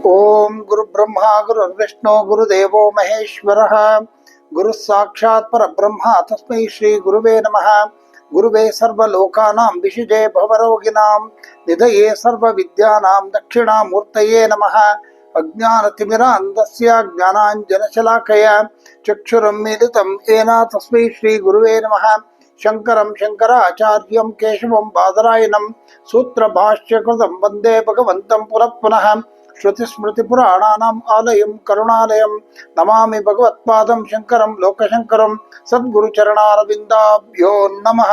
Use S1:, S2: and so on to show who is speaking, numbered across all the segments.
S1: ॐ गुरुब्रह्मा गुरुर्विष्णु गुरुदेवो महेश्वरः। गुरुः साक्षात् तस्म श्री श्रीगुरुवे नम। गुरुवे सर्वोकाना विशिजे भवरोगिणां निधये सर्वविद्यानां दक्षिणामूर्तये नमः। अज्ञानतिमिरान्धस्य ज्ञानाञ्जनशलाकया, चक्षुरं मिलितं येन तस्मै श्रीगुरुवे नमः। शङ्करं शङ्कराचार्यं केशवं बादरायणं, सूत्रभाष्यकृतं वंदे भगवन्तं पुनः पुनः। श्रुतिस्मृतिपुराणानाम् आलयं करुणालयं नमामि भगवत्पादं शङ्करं लोकशङ्करं सद्गुरुचरणारविन्दाभ्यो नमः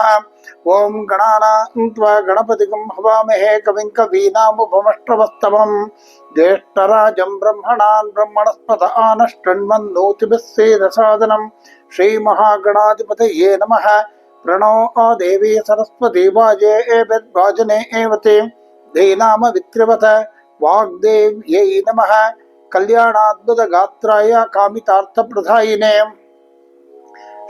S1: ॐ गणानान्त्वा गणपतिकं हवामहे कविं कवीनामुपमष्ट्रवस्तमं ज्येष्ठराजं ब्रह्मणान् ब्रह्मणस्पत आनष्टन्मन्नोतिभिः सेदसादनं श्रीमहागणाधिपतये नमः प्रणो आ देवी सरस्वती वाजे एभिर्वाजने एवते दीनाम वित्रिवत वाग्देव्यै नमः। कल्याणाद्भुतगात्राय कामितार्थप्रदायिने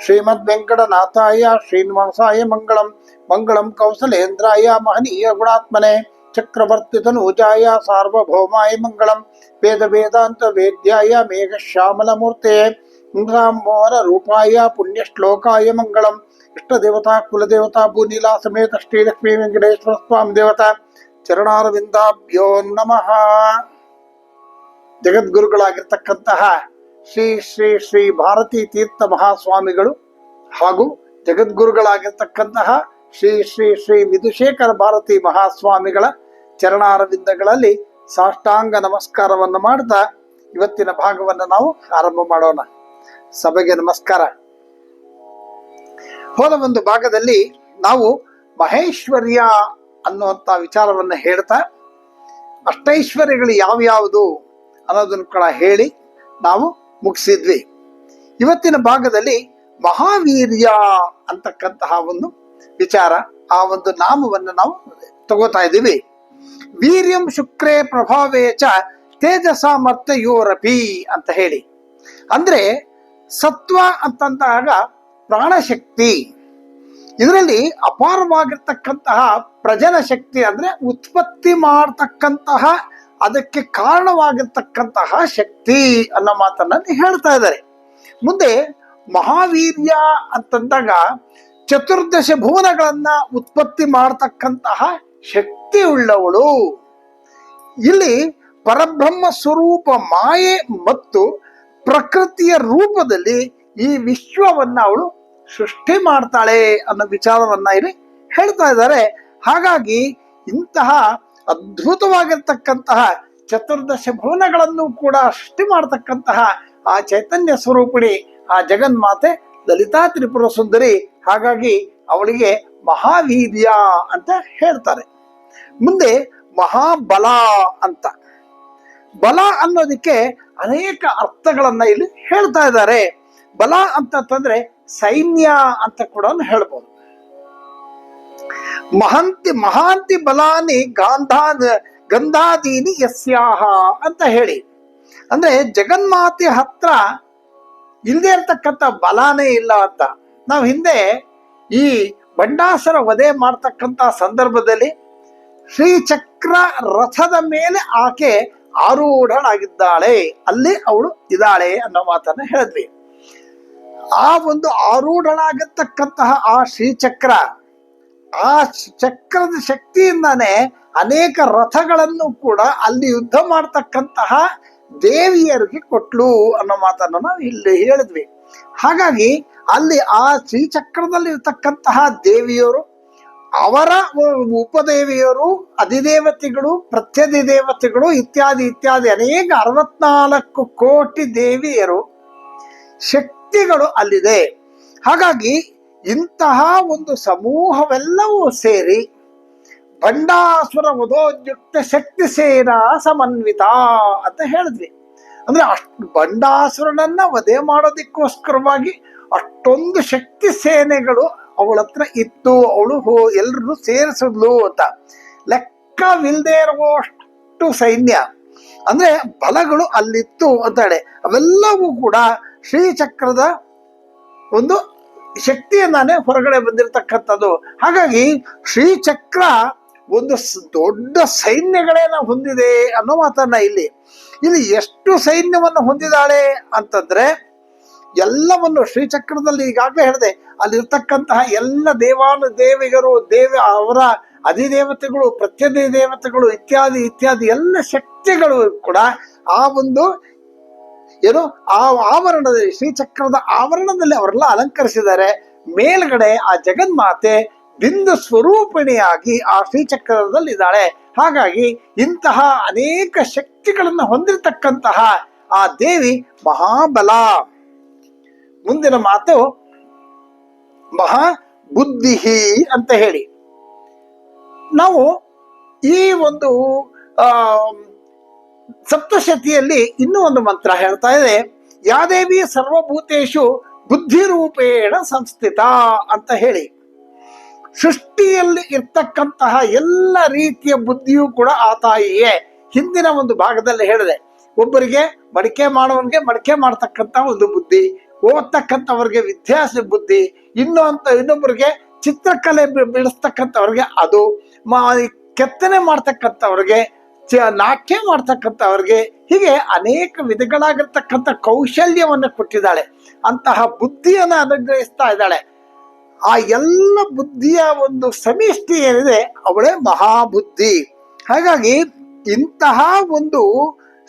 S1: श्रीमद्वेङ्कटनाथाय श्रीनिवासाय मङ्गलं मङ्गलं कौसलेन्द्राय महनीयगुणात्मने चक्रवर्तितनूजाय सार्वभौमाय मङ्गलं वेदवेदान्तवेद्याय मेघश्यामलमूर्ते। मोहनरूपाय पुण्यश्लोकाय मङ्गलम्। इष्टदेवता, कुलदेवता, भूनीला समेत श्रीलक्ष्मी वेङ्कटेश्वर स्वामी देवता। ಚರಣಾರವಿಂದಾಭ್ಯೋ ನಮಃ. ಜಗದ್ಗುರುಗಳಾಗಿರ್ತಕ್ಕಂತಹ ಶ್ರೀ ಶ್ರೀ ಶ್ರೀ ಭಾರತೀ ತೀರ್ಥ ಮಹಾಸ್ವಾಮಿಗಳು ಹಾಗೂ ಜಗದ್ಗುರುಗಳಾಗಿರ್ತಕ್ಕಂತಹ ಶ್ರೀ ಶ್ರೀ ಶ್ರೀ ವಿಧುಶೇಖರ ಭಾರತಿ ಮಹಾಸ್ವಾಮಿಗಳ ಚರಣಾರವಿಂದಗಳಲ್ಲಿ ಸಾಷ್ಟಾಂಗ ನಮಸ್ಕಾರವನ್ನು ಮಾಡ್ತಾ ಇವತ್ತಿನ ಭಾಗವನ್ನು ನಾವು ಆರಂಭ ಮಾಡೋಣ. ಸಭೆಗೆ ನಮಸ್ಕಾರ. ಹೋದ ಒಂದು ಭಾಗದಲ್ಲಿ ನಾವು ಮಹೇಶ್ವರ್ಯ ಅನ್ನುವಂಥ ವಿಚಾರವನ್ನು ಹೇಳ್ತಾ, ಅಷ್ಟೈಶ್ವರ್ಯಗಳು ಯಾವ್ಯಾವುದು ಅನ್ನೋದನ್ನು ಕೂಡ ಹೇಳಿ ನಾವು ಮುಗಿಸಿದ್ವಿ. ಇವತ್ತಿನ ಭಾಗದಲ್ಲಿ ಮಹಾವೀರ್ಯ ಅಂತಕ್ಕಂತಹ ಒಂದು ವಿಚಾರ, ಆ ಒಂದು ನಾಮವನ್ನು ನಾವು ತಗೋತಾ ಇದ್ದೀವಿ. ವೀರ್ಯಂ ಶುಕ್ರೇ ಪ್ರಭಾವೇ ಚ ತೇಜಸಾಮರ್ಥ್ಯೋರಪಿ ಅಂತ ಹೇಳಿ. ಅಂದ್ರೆ ಸತ್ವ ಅಂತಂದಾಗ ಪ್ರಾಣಶಕ್ತಿ. ಇದರಲ್ಲಿ ಅಪಾರವಾಗಿರ್ತಕ್ಕಂತಹ ಪ್ರಜನ ಶಕ್ತಿ ಅಂದ್ರೆ ಉತ್ಪತ್ತಿ ಮಾಡತಕ್ಕಂತಹ ಅದಕ್ಕೆ ಕಾರಣವಾಗಿರ್ತಕ್ಕಂತಹ ಶಕ್ತಿ ಅನ್ನೋ ಮಾತನ್ನ ಹೇಳ್ತಾ ಇದ್ದಾರೆ. ಮುಂದೆ ಮಹಾವೀರ್ಯ ಅಂತಂದಾಗ ಚತುರ್ದಶ ಭುವನಗಳನ್ನ ಉತ್ಪತ್ತಿ ಮಾಡತಕ್ಕಂತಹ ಶಕ್ತಿ ಉಳ್ಳವಳು. ಇಲ್ಲಿ ಪರಬ್ರಹ್ಮ ಸ್ವರೂಪ ಮಾಯೆ ಮತ್ತು ಪ್ರಕೃತಿಯ ರೂಪದಲ್ಲಿ ಈ ವಿಶ್ವವನ್ನ ಅವಳು ಸೃಷ್ಟಿ ಮಾಡ್ತಾಳೆ ಅನ್ನೋ ವಿಚಾರವನ್ನ ಇಲ್ಲಿ ಹೇಳ್ತಾ ಇದ್ದಾರೆ. ಹಾಗಾಗಿ ಇಂತಹ ಅದ್ಭುತವಾಗಿರ್ತಕ್ಕಂತಹ ಚತುರ್ದಶ ಭವನಗಳನ್ನು ಕೂಡ ಸೃಷ್ಟಿ ಮಾಡತಕ್ಕಂತಹ ಆ ಚೈತನ್ಯ ಸ್ವರೂಪಿಣಿ ಆ ಜಗನ್ಮಾತೆ ಲಲಿತಾ ತ್ರಿಪುರ ಸುಂದರಿ ಹಾಗಾಗಿ ಅವಳಿಗೆ ಮಹಾವೀರ್ಯ ಅಂತ ಹೇಳ್ತಾರೆ. ಮುಂದೆ ಮಹಾಬಲ ಅಂತ. ಬಲ ಅನ್ನೋದಕ್ಕೆ ಅನೇಕ ಅರ್ಥಗಳನ್ನ ಇಲ್ಲಿ ಹೇಳ್ತಾ ಇದ್ದಾರೆ. ಬಲ ಅಂತಂದ್ರೆ ಸೈನ್ಯ ಅಂತ ಕೂಡ ಹೇಳ್ಬೋದು. ಮಹಂತಿ, ಮಹಾಂತಿ ಬಲಾನಿ ಗಾಂಧಾ, ಗಂಧಾದೀನಿ ಯಸ್ಯಾಹ ಅಂತ ಹೇಳಿ. ಅಂದ್ರೆ ಜಗನ್ಮಾತೆ ಹತ್ರ ಇಲ್ಲದೆ ಇರ್ತಕ್ಕಂಥ ಬಲಾನೇ ಇಲ್ಲ ಅಂತ. ನಾವು ಹಿಂದೆ ಈ ಬಂಡಾಸರ ವಧೆ ಮಾಡ್ತಕ್ಕಂಥ ಸಂದರ್ಭದಲ್ಲಿ ಶ್ರೀಚಕ್ರ ರಥದ ಮೇಲೆ ಆಕೆ ಆರೂಢಳಾಗಿದ್ದಾಳೆ ಅಲ್ಲಿ ಅವಳು ಇದ್ದಾಳೆ ಅನ್ನೋ ಮಾತನ್ನ ಹೇಳಿದ್ವಿ. ಆ ಒಂದು ಆರೂಢನಾಗತಕ್ಕಂತಹ ಆ ಶ್ರೀಚಕ್ರ, ಆ ಚಕ್ರದ ಶಕ್ತಿಯಿಂದಾನೆ ಅನೇಕ ರಥಗಳನ್ನು ಕೂಡ ಅಲ್ಲಿ ಯುದ್ಧ ಮಾಡ್ತಕ್ಕಂತಹ ದೇವಿಯರಿಗೆ ಕೊಟ್ಲು ಅನ್ನೋ ಮಾತನ್ನು ನಾವು ಇಲ್ಲಿ ಹೇಳಿದ್ವಿ. ಹಾಗಾಗಿ ಅಲ್ಲಿ ಆ ಶ್ರೀಚಕ್ರದಲ್ಲಿ ಇರ್ತಕ್ಕಂತಹ ದೇವಿಯರು, ಅವರ ಉಪದೇವಿಯರು, ಅಧಿದೇವತೆಗಳು, ಪ್ರತ್ಯಧಿದೇವತೆಗಳು ಇತ್ಯಾದಿ ಇತ್ಯಾದಿ ಅನೇಕ ಅರವತ್ನಾಲ್ಕು ಕೋಟಿ ದೇವಿಯರು ಶಕ್ತಿಗಳು ಅಲ್ಲಿದೆ. ಹಾಗಾಗಿ ಇಂತಹ ಒಂದು ಸಮೂಹವೆಲ್ಲವೂ ಸೇರಿ ಬಂಡಾಸುರ ವಧೋದ್ಯುಕ್ತ ಶಕ್ತಿ ಸೇನಾ ಸಮನ್ವಿತ ಅಂತ ಹೇಳಿದ್ವಿ. ಅಂದ್ರೆ ಅಷ್ಟು ಬಂಡಾಸುರನನ್ನ ವಧೆ ಮಾಡೋದಕ್ಕೋಸ್ಕರವಾಗಿ ಅಷ್ಟೊಂದು ಶಕ್ತಿ ಸೇನೆಗಳು ಅವಳ ಹತ್ರ ಇತ್ತು ಅವಳು ಹೋ ಎಲ್ರು ಸೇರಿಸಿದ್ಲು ಅಂತ. ಲೆಕ್ಕವಿಲ್ಲದೆ ಇರುವಷ್ಟು ಸೈನ್ಯ. ಅಂದ್ರೆ ಬಲಗಳು ಅಲ್ಲಿತ್ತು ಅಂತಾಳೆ. ಅವೆಲ್ಲವೂ ಕೂಡ ಶ್ರೀಚಕ್ರದ ಒಂದು ಶಕ್ತಿಯಿಂದಾನೆ ಹೊರಗಡೆ ಬಂದಿರತಕ್ಕಂಥದ್ದು. ಹಾಗಾಗಿ ಶ್ರೀಚಕ್ರ ಒಂದು ದೊಡ್ಡ ಸೈನ್ಯಗಳೇನ ಹೊಂದಿದೆ ಅನ್ನೋ ಮಾತನ್ನ ಇಲ್ಲಿ. ಇಲ್ಲಿ ಎಷ್ಟು ಸೈನ್ಯವನ್ನು ಹೊಂದಿದ್ದಾಳೆ ಅಂತಂದ್ರೆ ಎಲ್ಲವನ್ನು ಶ್ರೀಚಕ್ರದಲ್ಲಿ ಈಗಾಗಲೇ ಹೇಳಿದೆ. ಅಲ್ಲಿರ್ತಕ್ಕಂತಹ ಎಲ್ಲ ದೇವಾನು ದೇವಿಗರು ದೇವ ಅವರ ಅಧಿದೇವತೆಗಳು ಪ್ರತ್ಯಧಿ ದೇವತೆಗಳು ಇತ್ಯಾದಿ ಇತ್ಯಾದಿ ಎಲ್ಲ ಶಕ್ತಿಗಳು ಕೂಡ ಆ ಒಂದು ಏನು ಆ ಆವರಣದಲ್ಲಿ ಶ್ರೀಚಕ್ರದ ಆವರಣದಲ್ಲಿ ಅವರೆಲ್ಲ ಅಲಂಕರಿಸಿದ್ದಾರೆ. ಮೇಲ್ಗಡೆ ಆ ಜಗನ್ಮಾತೆ ಬಿಂದು ಸ್ವರೂಪಿಣಿಯಾಗಿ ಆ ಶ್ರೀಚಕ್ರದಲ್ಲಿದ್ದಾಳೆ ಹಾಗಾಗಿ ಇಂತಹ ಅನೇಕ ಶಕ್ತಿಗಳನ್ನು ಹೊಂದಿರತಕ್ಕಂತಹ ಆ ದೇವಿ ಮಹಾಬಲ. ಮುಂದಿನ ಮಾತು ಮಹಾ ಬುದ್ಧಿಹಿ ಅಂತ ಹೇಳಿ. ನಾವು ಈ ಒಂದು, ಆ ಸಪ್ತಶತಿಯಲ್ಲಿ ಇನ್ನೂ ಒಂದು ಮಂತ್ರ ಹೇಳ್ತಾ ಇದೆ ಯಾದೇವಿ ಸರ್ವಭೂತೇಶು ಬುದ್ಧಿರೂಪೇಣ ಸಂಸ್ಥಿತ ಅಂತ ಹೇಳಿ. ಸೃಷ್ಟಿಯಲ್ಲಿ ಇರ್ತಕ್ಕಂತಹ ಎಲ್ಲ ರೀತಿಯ ಬುದ್ಧಿಯೂ ಕೂಡ ಆ ತಾಯಿಯೇ. ಹಿಂದಿನ ಒಂದು ಭಾಗದಲ್ಲಿ ಹೇಳಿದೆ, ಒಬ್ಬರಿಗೆ ಮಡಿಕೆ ಮಾಡುವವನಿಗೆ ಮಡಿಕೆ ಮಾಡ್ತಕ್ಕಂಥ ಒಂದು ಬುದ್ಧಿ, ಓದ್ತಕ್ಕಂಥವ್ರಿಗೆ ವಿದ್ಯಾಸ ಬುದ್ಧಿ, ಇನ್ನು ಅಂತ ಇನ್ನೊಬ್ಬರಿಗೆ ಚಿತ್ರಕಲೆ ಬಿಡಿಸ್ತಕ್ಕಂಥವ್ರಿಗೆ ಅದು, ಮಾ, ಕೆತ್ತನೆ ಮಾಡ್ತಕ್ಕಂಥವ್ರಿಗೆ ನಾಟ್ಯ ಮಾಡ್ತಕ್ಕಂಥವ್ರಿಗೆ ಹೀಗೆ ಅನೇಕ ವಿಧಗಳಾಗಿರ್ತಕ್ಕಂಥ ಕೌಶಲ್ಯವನ್ನು ಕೊಟ್ಟಿದ್ದಾಳೆ. ಅಂತಹ ಬುದ್ಧಿಯನ್ನು ಅನುಗ್ರಹಿಸ್ತಾ ಇದ್ದಾಳೆ. ಆ ಎಲ್ಲ ಬುದ್ಧಿಯ ಒಂದು ಸಮಿಷ್ಟಿ ಏನಿದೆ, ಅವಳೇ ಮಹಾಬುದ್ಧಿ. ಹಾಗಾಗಿ ಇಂತಹ ಒಂದು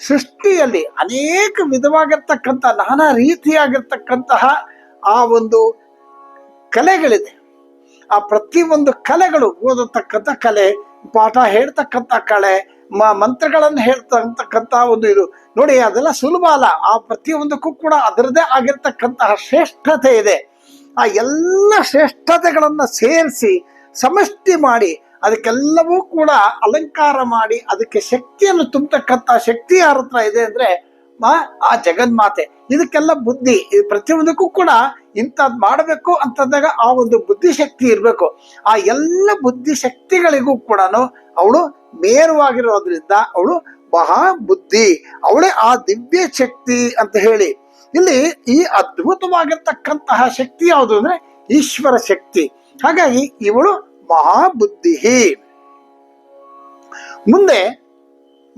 S1: ಸೃಷ್ಟಿಯಲ್ಲಿ ಅನೇಕ ವಿಧವಾಗಿರ್ತಕ್ಕಂಥ, ನಾನಾ ರೀತಿಯಾಗಿರ್ತಕ್ಕಂತಹ ಆ ಒಂದು ಕಲೆಗಳಿದೆ. ಆ ಪ್ರತಿಯೊಂದು ಕಲೆಗಳು ಓದತಕ್ಕಂಥ ಕಲೆ, ಪಾಠ ಹೇಳ್ತಕ್ಕಂಥ ಕಲೆ ಮ ಮಂತ್ರಗಳನ್ನು ಹೇಳ್ತಕ್ಕಂಥ ಒಂದು ಇದು. ನೋಡಿ, ಅದೆಲ್ಲ ಸುಲಭ ಅಲ್ಲ. ಆ ಪ್ರತಿಯೊಂದಕ್ಕೂ ಕೂಡ ಅದರದೇ ಆಗಿರ್ತಕ್ಕಂತಹ ಶ್ರೇಷ್ಠತೆ ಇದೆ. ಆ ಎಲ್ಲ ಶ್ರೇಷ್ಠತೆಗಳನ್ನು ಸೇರಿಸಿ, ಸಮಷ್ಟಿ ಮಾಡಿ, ಅದಕ್ಕೆಲ್ಲವೂ ಕೂಡ ಅಲಂಕಾರ ಮಾಡಿ, ಅದಕ್ಕೆ ಶಕ್ತಿಯನ್ನು ತುಂಬತಕ್ಕಂಥ ಶಕ್ತಿ ಯಾರ ಹತ್ರ ಇದೆ ಅಂದ್ರೆ, ಆ- ಜಗನ್ಮಾತೆ. ಇದಕ್ಕೆಲ್ಲ ಬುದ್ಧಿ. ಇದು ಪ್ರತಿಯೊಂದಕ್ಕೂ ಕೂಡ ಇಂಥದ್ದು ಮಾಡಬೇಕು ಅಂತಂದಾಗ ಆ ಒಂದು ಬುದ್ಧಿಶಕ್ತಿ ಇರಬೇಕು. ಆ ಎಲ್ಲ ಬುದ್ಧಿಶಕ್ತಿಗಳಿಗೂ ಕೂಡ ಅವಳು ನೇರವಾಗಿರೋದ್ರಿಂದ ಅವಳು ಮಹಾ ಬುದ್ಧಿ, ಅವಳೇ ಆ ದಿವ್ಯ ಶಕ್ತಿ ಅಂತ ಹೇಳಿ. ಇಲ್ಲಿ ಈ ಅದ್ಭುತವಾಗಿರ್ತಕ್ಕಂತಹ ಶಕ್ತಿ ಯಾವುದು ಅಂದ್ರೆ ಈಶ್ವರ ಶಕ್ತಿ. ಹಾಗಾಗಿ ಇವಳು ಮಹಾಬುದ್ಧಿ ಮುಂದೆ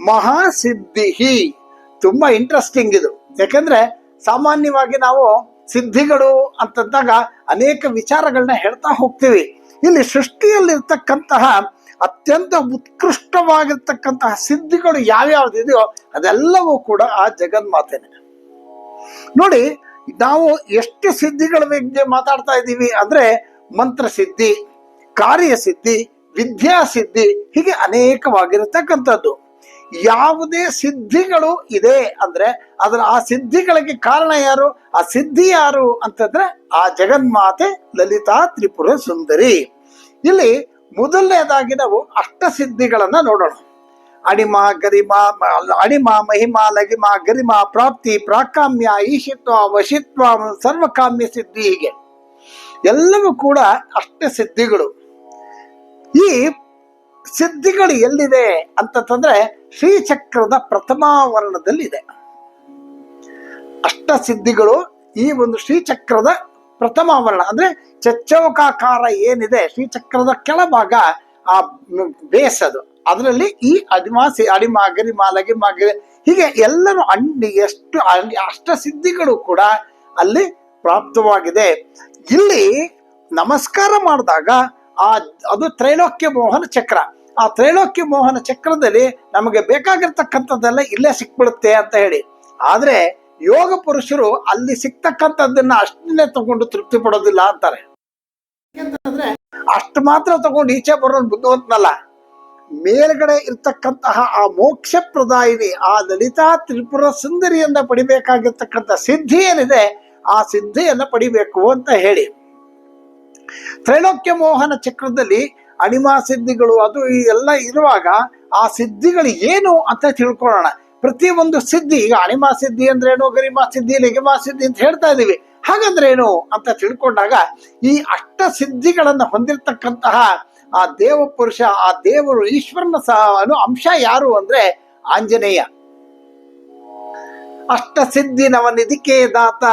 S1: ಮಹಾಸಿದ್ಧಿ ತುಂಬಾ ಇಂಟ್ರೆಸ್ಟಿಂಗ್ ಇದು. ಯಾಕಂದ್ರೆ ಸಾಮಾನ್ಯವಾಗಿ ನಾವು ಸಿದ್ಧಿಗಳು ಅಂತಂದಾಗ ಅನೇಕ ವಿಚಾರಗಳನ್ನ ಹೇಳ್ತಾ ಹೋಗ್ತೀವಿ. ಇಲ್ಲಿ ಸೃಷ್ಟಿಯಲ್ಲಿರ್ತಕ್ಕಂತಹ ಅತ್ಯಂತ ಉತ್ಕೃಷ್ಟವಾಗಿರ್ತಕ್ಕಂತಹ ಸಿದ್ಧಿಗಳು ಯಾವ್ಯಾವ್ದಿದೆಯೋ ಅದೆಲ್ಲವೂ ಕೂಡ ಆ ಜಗನ್ಮಾತೆನೆ. ನೋಡಿ, ನಾವು ಎಷ್ಟು ಸಿದ್ಧಿಗಳ ಬಗ್ಗೆ ಮಾತಾಡ್ತಾ ಇದ್ದೀವಿ ಅಂದ್ರೆ ಮಂತ್ರ ಸಿದ್ಧಿ, ಕಾರ್ಯ ಸಿದ್ಧಿ, ವಿದ್ಯಾ ಸಿದ್ಧಿ ಹೀಗೆ ಅನೇಕವಾಗಿರತಕ್ಕಂಥದ್ದು. ಯಾವುದೇ ಸಿದ್ಧಿಗಳು ಇದೆ ಅಂದ್ರೆ ಅದರ ಆ ಸಿದ್ಧಿಗಳಿಗೆ ಕಾರಣ ಯಾರು? ಆ ಸಿದ್ಧಿ ಯಾರು ಅಂತಂದ್ರೆ ಆ ಜಗನ್ಮಾತೆ ಲಲಿತಾ ತ್ರಿಪುರ ಸುಂದರಿ. ಇಲ್ಲಿ ಮೊದಲನೇದಾಗಿ ನಾವು ಅಷ್ಟಸಿದ್ಧಿಗಳನ್ನು ನೋಡೋಣ. ಅಣಿಮ, ಗರಿಮ ಅಣಿಮ, ಮಹಿಮ, ಲಗಿಮ, ಗರಿಮ, ಪ್ರಾಪ್ತಿ, ಪ್ರಾಕಾಮ್ಯ, ಈಶಿತ್ವ, ವಶಿತ್ವ, ಸರ್ವಕಾಮ್ಯ ಸಿದ್ಧಿ ಹೀಗೆ. ಎಲ್ಲವೂ ಕೂಡ ಅಷ್ಟ ಸಿದ್ಧಿಗಳು ಈ ಸಿದ್ಧಿಗಳು ಎಲ್ಲಿದೆ ಅಂತಂದ್ರೆ ಶ್ರೀಚಕ್ರದ ಪ್ರಥಮಾವರಣದಲ್ಲಿದೆ. ಅಷ್ಟ ಸಿದ್ಧಿಗಳು ಈ ಒಂದು ಶ್ರೀಚಕ್ರದ ಪ್ರಥಮಾವರಣ ಅಂದ್ರೆ ಚಚ್ಚೌಕಾಕಾರ ಏನಿದೆ, ಶ್ರೀಚಕ್ರದ ಕೆಳಭಾಗ, ಆ ಬೇಸ್ ಅದು. ಅದರಲ್ಲಿ ಈ ಅಡಿಮಾಸಿ ಅಡಿಮ ಮಾಲಗಿ ಲಗಿಮ ಗರಿ ಹೀಗೆ ಎಲ್ಲರೂ ಅಂಡಿ ಎಷ್ಟು ಅಷ್ಟ ಸಿದ್ಧಿಗಳು ಕೂಡ ಅಲ್ಲಿ ಪ್ರಾಪ್ತವಾಗಿದೆ. ಇಲ್ಲಿ ನಮಸ್ಕಾರ ಮಾಡಿದಾಗ ಆ, ಅದು ತ್ರೈಲೋಕ್ಯ ಮೋಹನ ಚಕ್ರ. ಆ ತ್ರೈಲೋಕ್ಯ ಮೋಹನ ಚಕ್ರದಲ್ಲಿ ನಮಗೆ ಬೇಕಾಗಿರ್ತಕ್ಕಂಥದ್ದೆಲ್ಲ ಇಲ್ಲೇ ಸಿಕ್ಬಿಡುತ್ತೆ ಅಂತ ಹೇಳಿ. ಆದ್ರೆ ಯೋಗ ಪುರುಷರು ಅಲ್ಲಿ ಸಿಗ್ತಕ್ಕಂಥದ್ದನ್ನ ಅಷ್ಟನ್ನೇ ತಗೊಂಡು ತೃಪ್ತಿ ಪಡೋದಿಲ್ಲ ಅಂತಾರೆ. ಯಾಕಂತಂದ್ರೆ ಅಷ್ಟು ಮಾತ್ರ ತಗೊಂಡು ಈಚೆ ಬರೋನ್ ಬುದ್ಧಿವಂತನಲ್ಲ. ಮೇಲ್ಗಡೆ ಇರ್ತಕ್ಕಂತಹ ಆ ಮೋಕ್ಷ ಪ್ರದಾಯಿನಿ ಆ ಲಲಿತಾ ತ್ರಿಪುರ ಸುಂದರಿಯಿಂದ ಪಡಿಬೇಕಾಗಿರ್ತಕ್ಕಂಥ ಸಿದ್ಧಿ ಏನಿದೆ ಆ ಸಿದ್ಧಿಯನ್ನ ಪಡಿಬೇಕು ಅಂತ ಹೇಳಿ. ತ್ರೈಲೋಕ್ಯ ಮೋಹನ ಚಕ್ರದಲ್ಲಿ ಅಣಿಮಾ ಸಿದ್ಧಿಗಳು ಅದು ಈ ಎಲ್ಲ ಇರುವಾಗ ಆ ಸಿದ್ಧಿಗಳು ಏನು ಅಂತ ತಿಳ್ಕೊಳ್ಳೋಣ. ಪ್ರತಿ ಒಂದು ಸಿದ್ಧಿ, ಈಗ ಅಣಿಮಾ ಸಿದ್ಧಿ ಅಂದ್ರೇನು ಗರಿಮಾ ಸಿದ್ಧಿ ಲಿಗಿಮಾ ಸಿದ್ಧಿ ಅಂತ ಹೇಳ್ತಾ ಇದೀವಿ ಹಾಗಂದ್ರೆ ಏನು ಅಂತ ತಿಳ್ಕೊಂಡಾಗ ಈ ಅಷ್ಟ ಸಿದ್ಧಿಗಳನ್ನು ಹೊಂದಿರತಕ್ಕಂತಹ ಆ ದೇವ ಪುರುಷ ಆ ದೇವರು ಈಶ್ವರನ ಸಹ ಅಂಶ ಯಾರು ಅಂದ್ರೆ ಆಂಜನೇಯ. ಅಷ್ಟ ಸಿದ್ಧಿ ನವನಿಧಿಕೆ ದಾತ,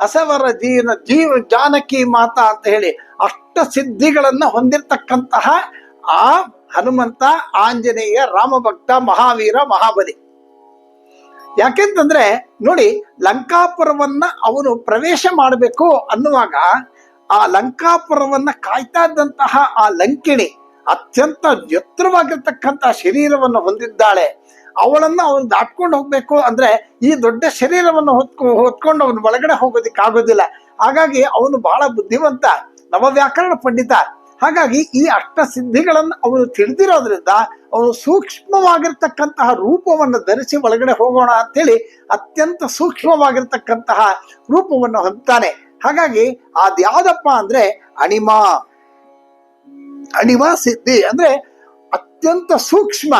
S1: ಅಸವರ ಜೀವನ, ಜೀವ, ಜಾನಕಿ ಮಾತಾ ಅಂತ ಹೇಳಿ ಅಷ್ಟ ಸಿದ್ಧಿಗಳನ್ನ ಹೊಂದಿರತಕ್ಕಂತಹ ಆ ಹನುಮಂತ, ಆಂಜನೇಯ, ರಾಮಭಕ್ತ, ಮಹಾವೀರ, ಮಹಾಬಲಿ. ಯಾಕೆಂತಂದ್ರೆ, ನೋಡಿ, ಲಂಕಾಪುರವನ್ನ ಅವನು ಪ್ರವೇಶ ಮಾಡಬೇಕು ಅನ್ನುವಾಗ, ಆ ಲಂಕಾಪುರವನ್ನ ಕಾಯ್ತಾ ಇದ್ದಂತಹ ಆ ಲಂಕಿಣಿ ಅತ್ಯಂತ ಎತ್ತರವಾಗಿರ್ತಕ್ಕಂಥ ಶರೀರವನ್ನು ಹೊಂದಿದ್ದಾಳೆ. ಅವಳನ್ನ ಅವನು ದಾಟ್ಕೊಂಡು ಹೋಗ್ಬೇಕು ಅಂದ್ರೆ, ಈ ದೊಡ್ಡ ಶರೀರವನ್ನು ಹೊತ್ಕೊ, ಹೊತ್ಕೊಂಡು ಅವನು ಒಳಗಡೆ ಹೋಗೋದಿಕ್ಕಾಗೋದಿಲ್ಲ. ಹಾಗಾಗಿ ಅವನು ಬಹಳ ಬುದ್ಧಿವಂತ, ನವವ್ಯಾಕರಣ ಪಂಡಿತ. ಹಾಗಾಗಿ ಈ ಅಷ್ಟ ಸಿದ್ಧಿಗಳನ್ನು ಅವನು ತಿಳಿದಿರೋದ್ರಿಂದ ಅವನು ಸೂಕ್ಷ್ಮವಾಗಿರ್ತಕ್ಕಂತಹ ರೂಪವನ್ನು ಧರಿಸಿ ಒಳಗಡೆ ಹೋಗೋಣ ಅಂತೇಳಿ ಅತ್ಯಂತ ಸೂಕ್ಷ್ಮವಾಗಿರ್ತಕ್ಕಂತಹ ರೂಪವನ್ನು ಹೊಂದ್ತಾನೆ. ಹಾಗಾಗಿ ಅದ್ಯಾವ್ದಪ್ಪ ಅಂದ್ರೆ ಅಣಿಮ. ಅಣಿಮ ಸಿದ್ಧಿ ಅಂದ್ರೆ ಅತ್ಯಂತ ಸೂಕ್ಷ್ಮ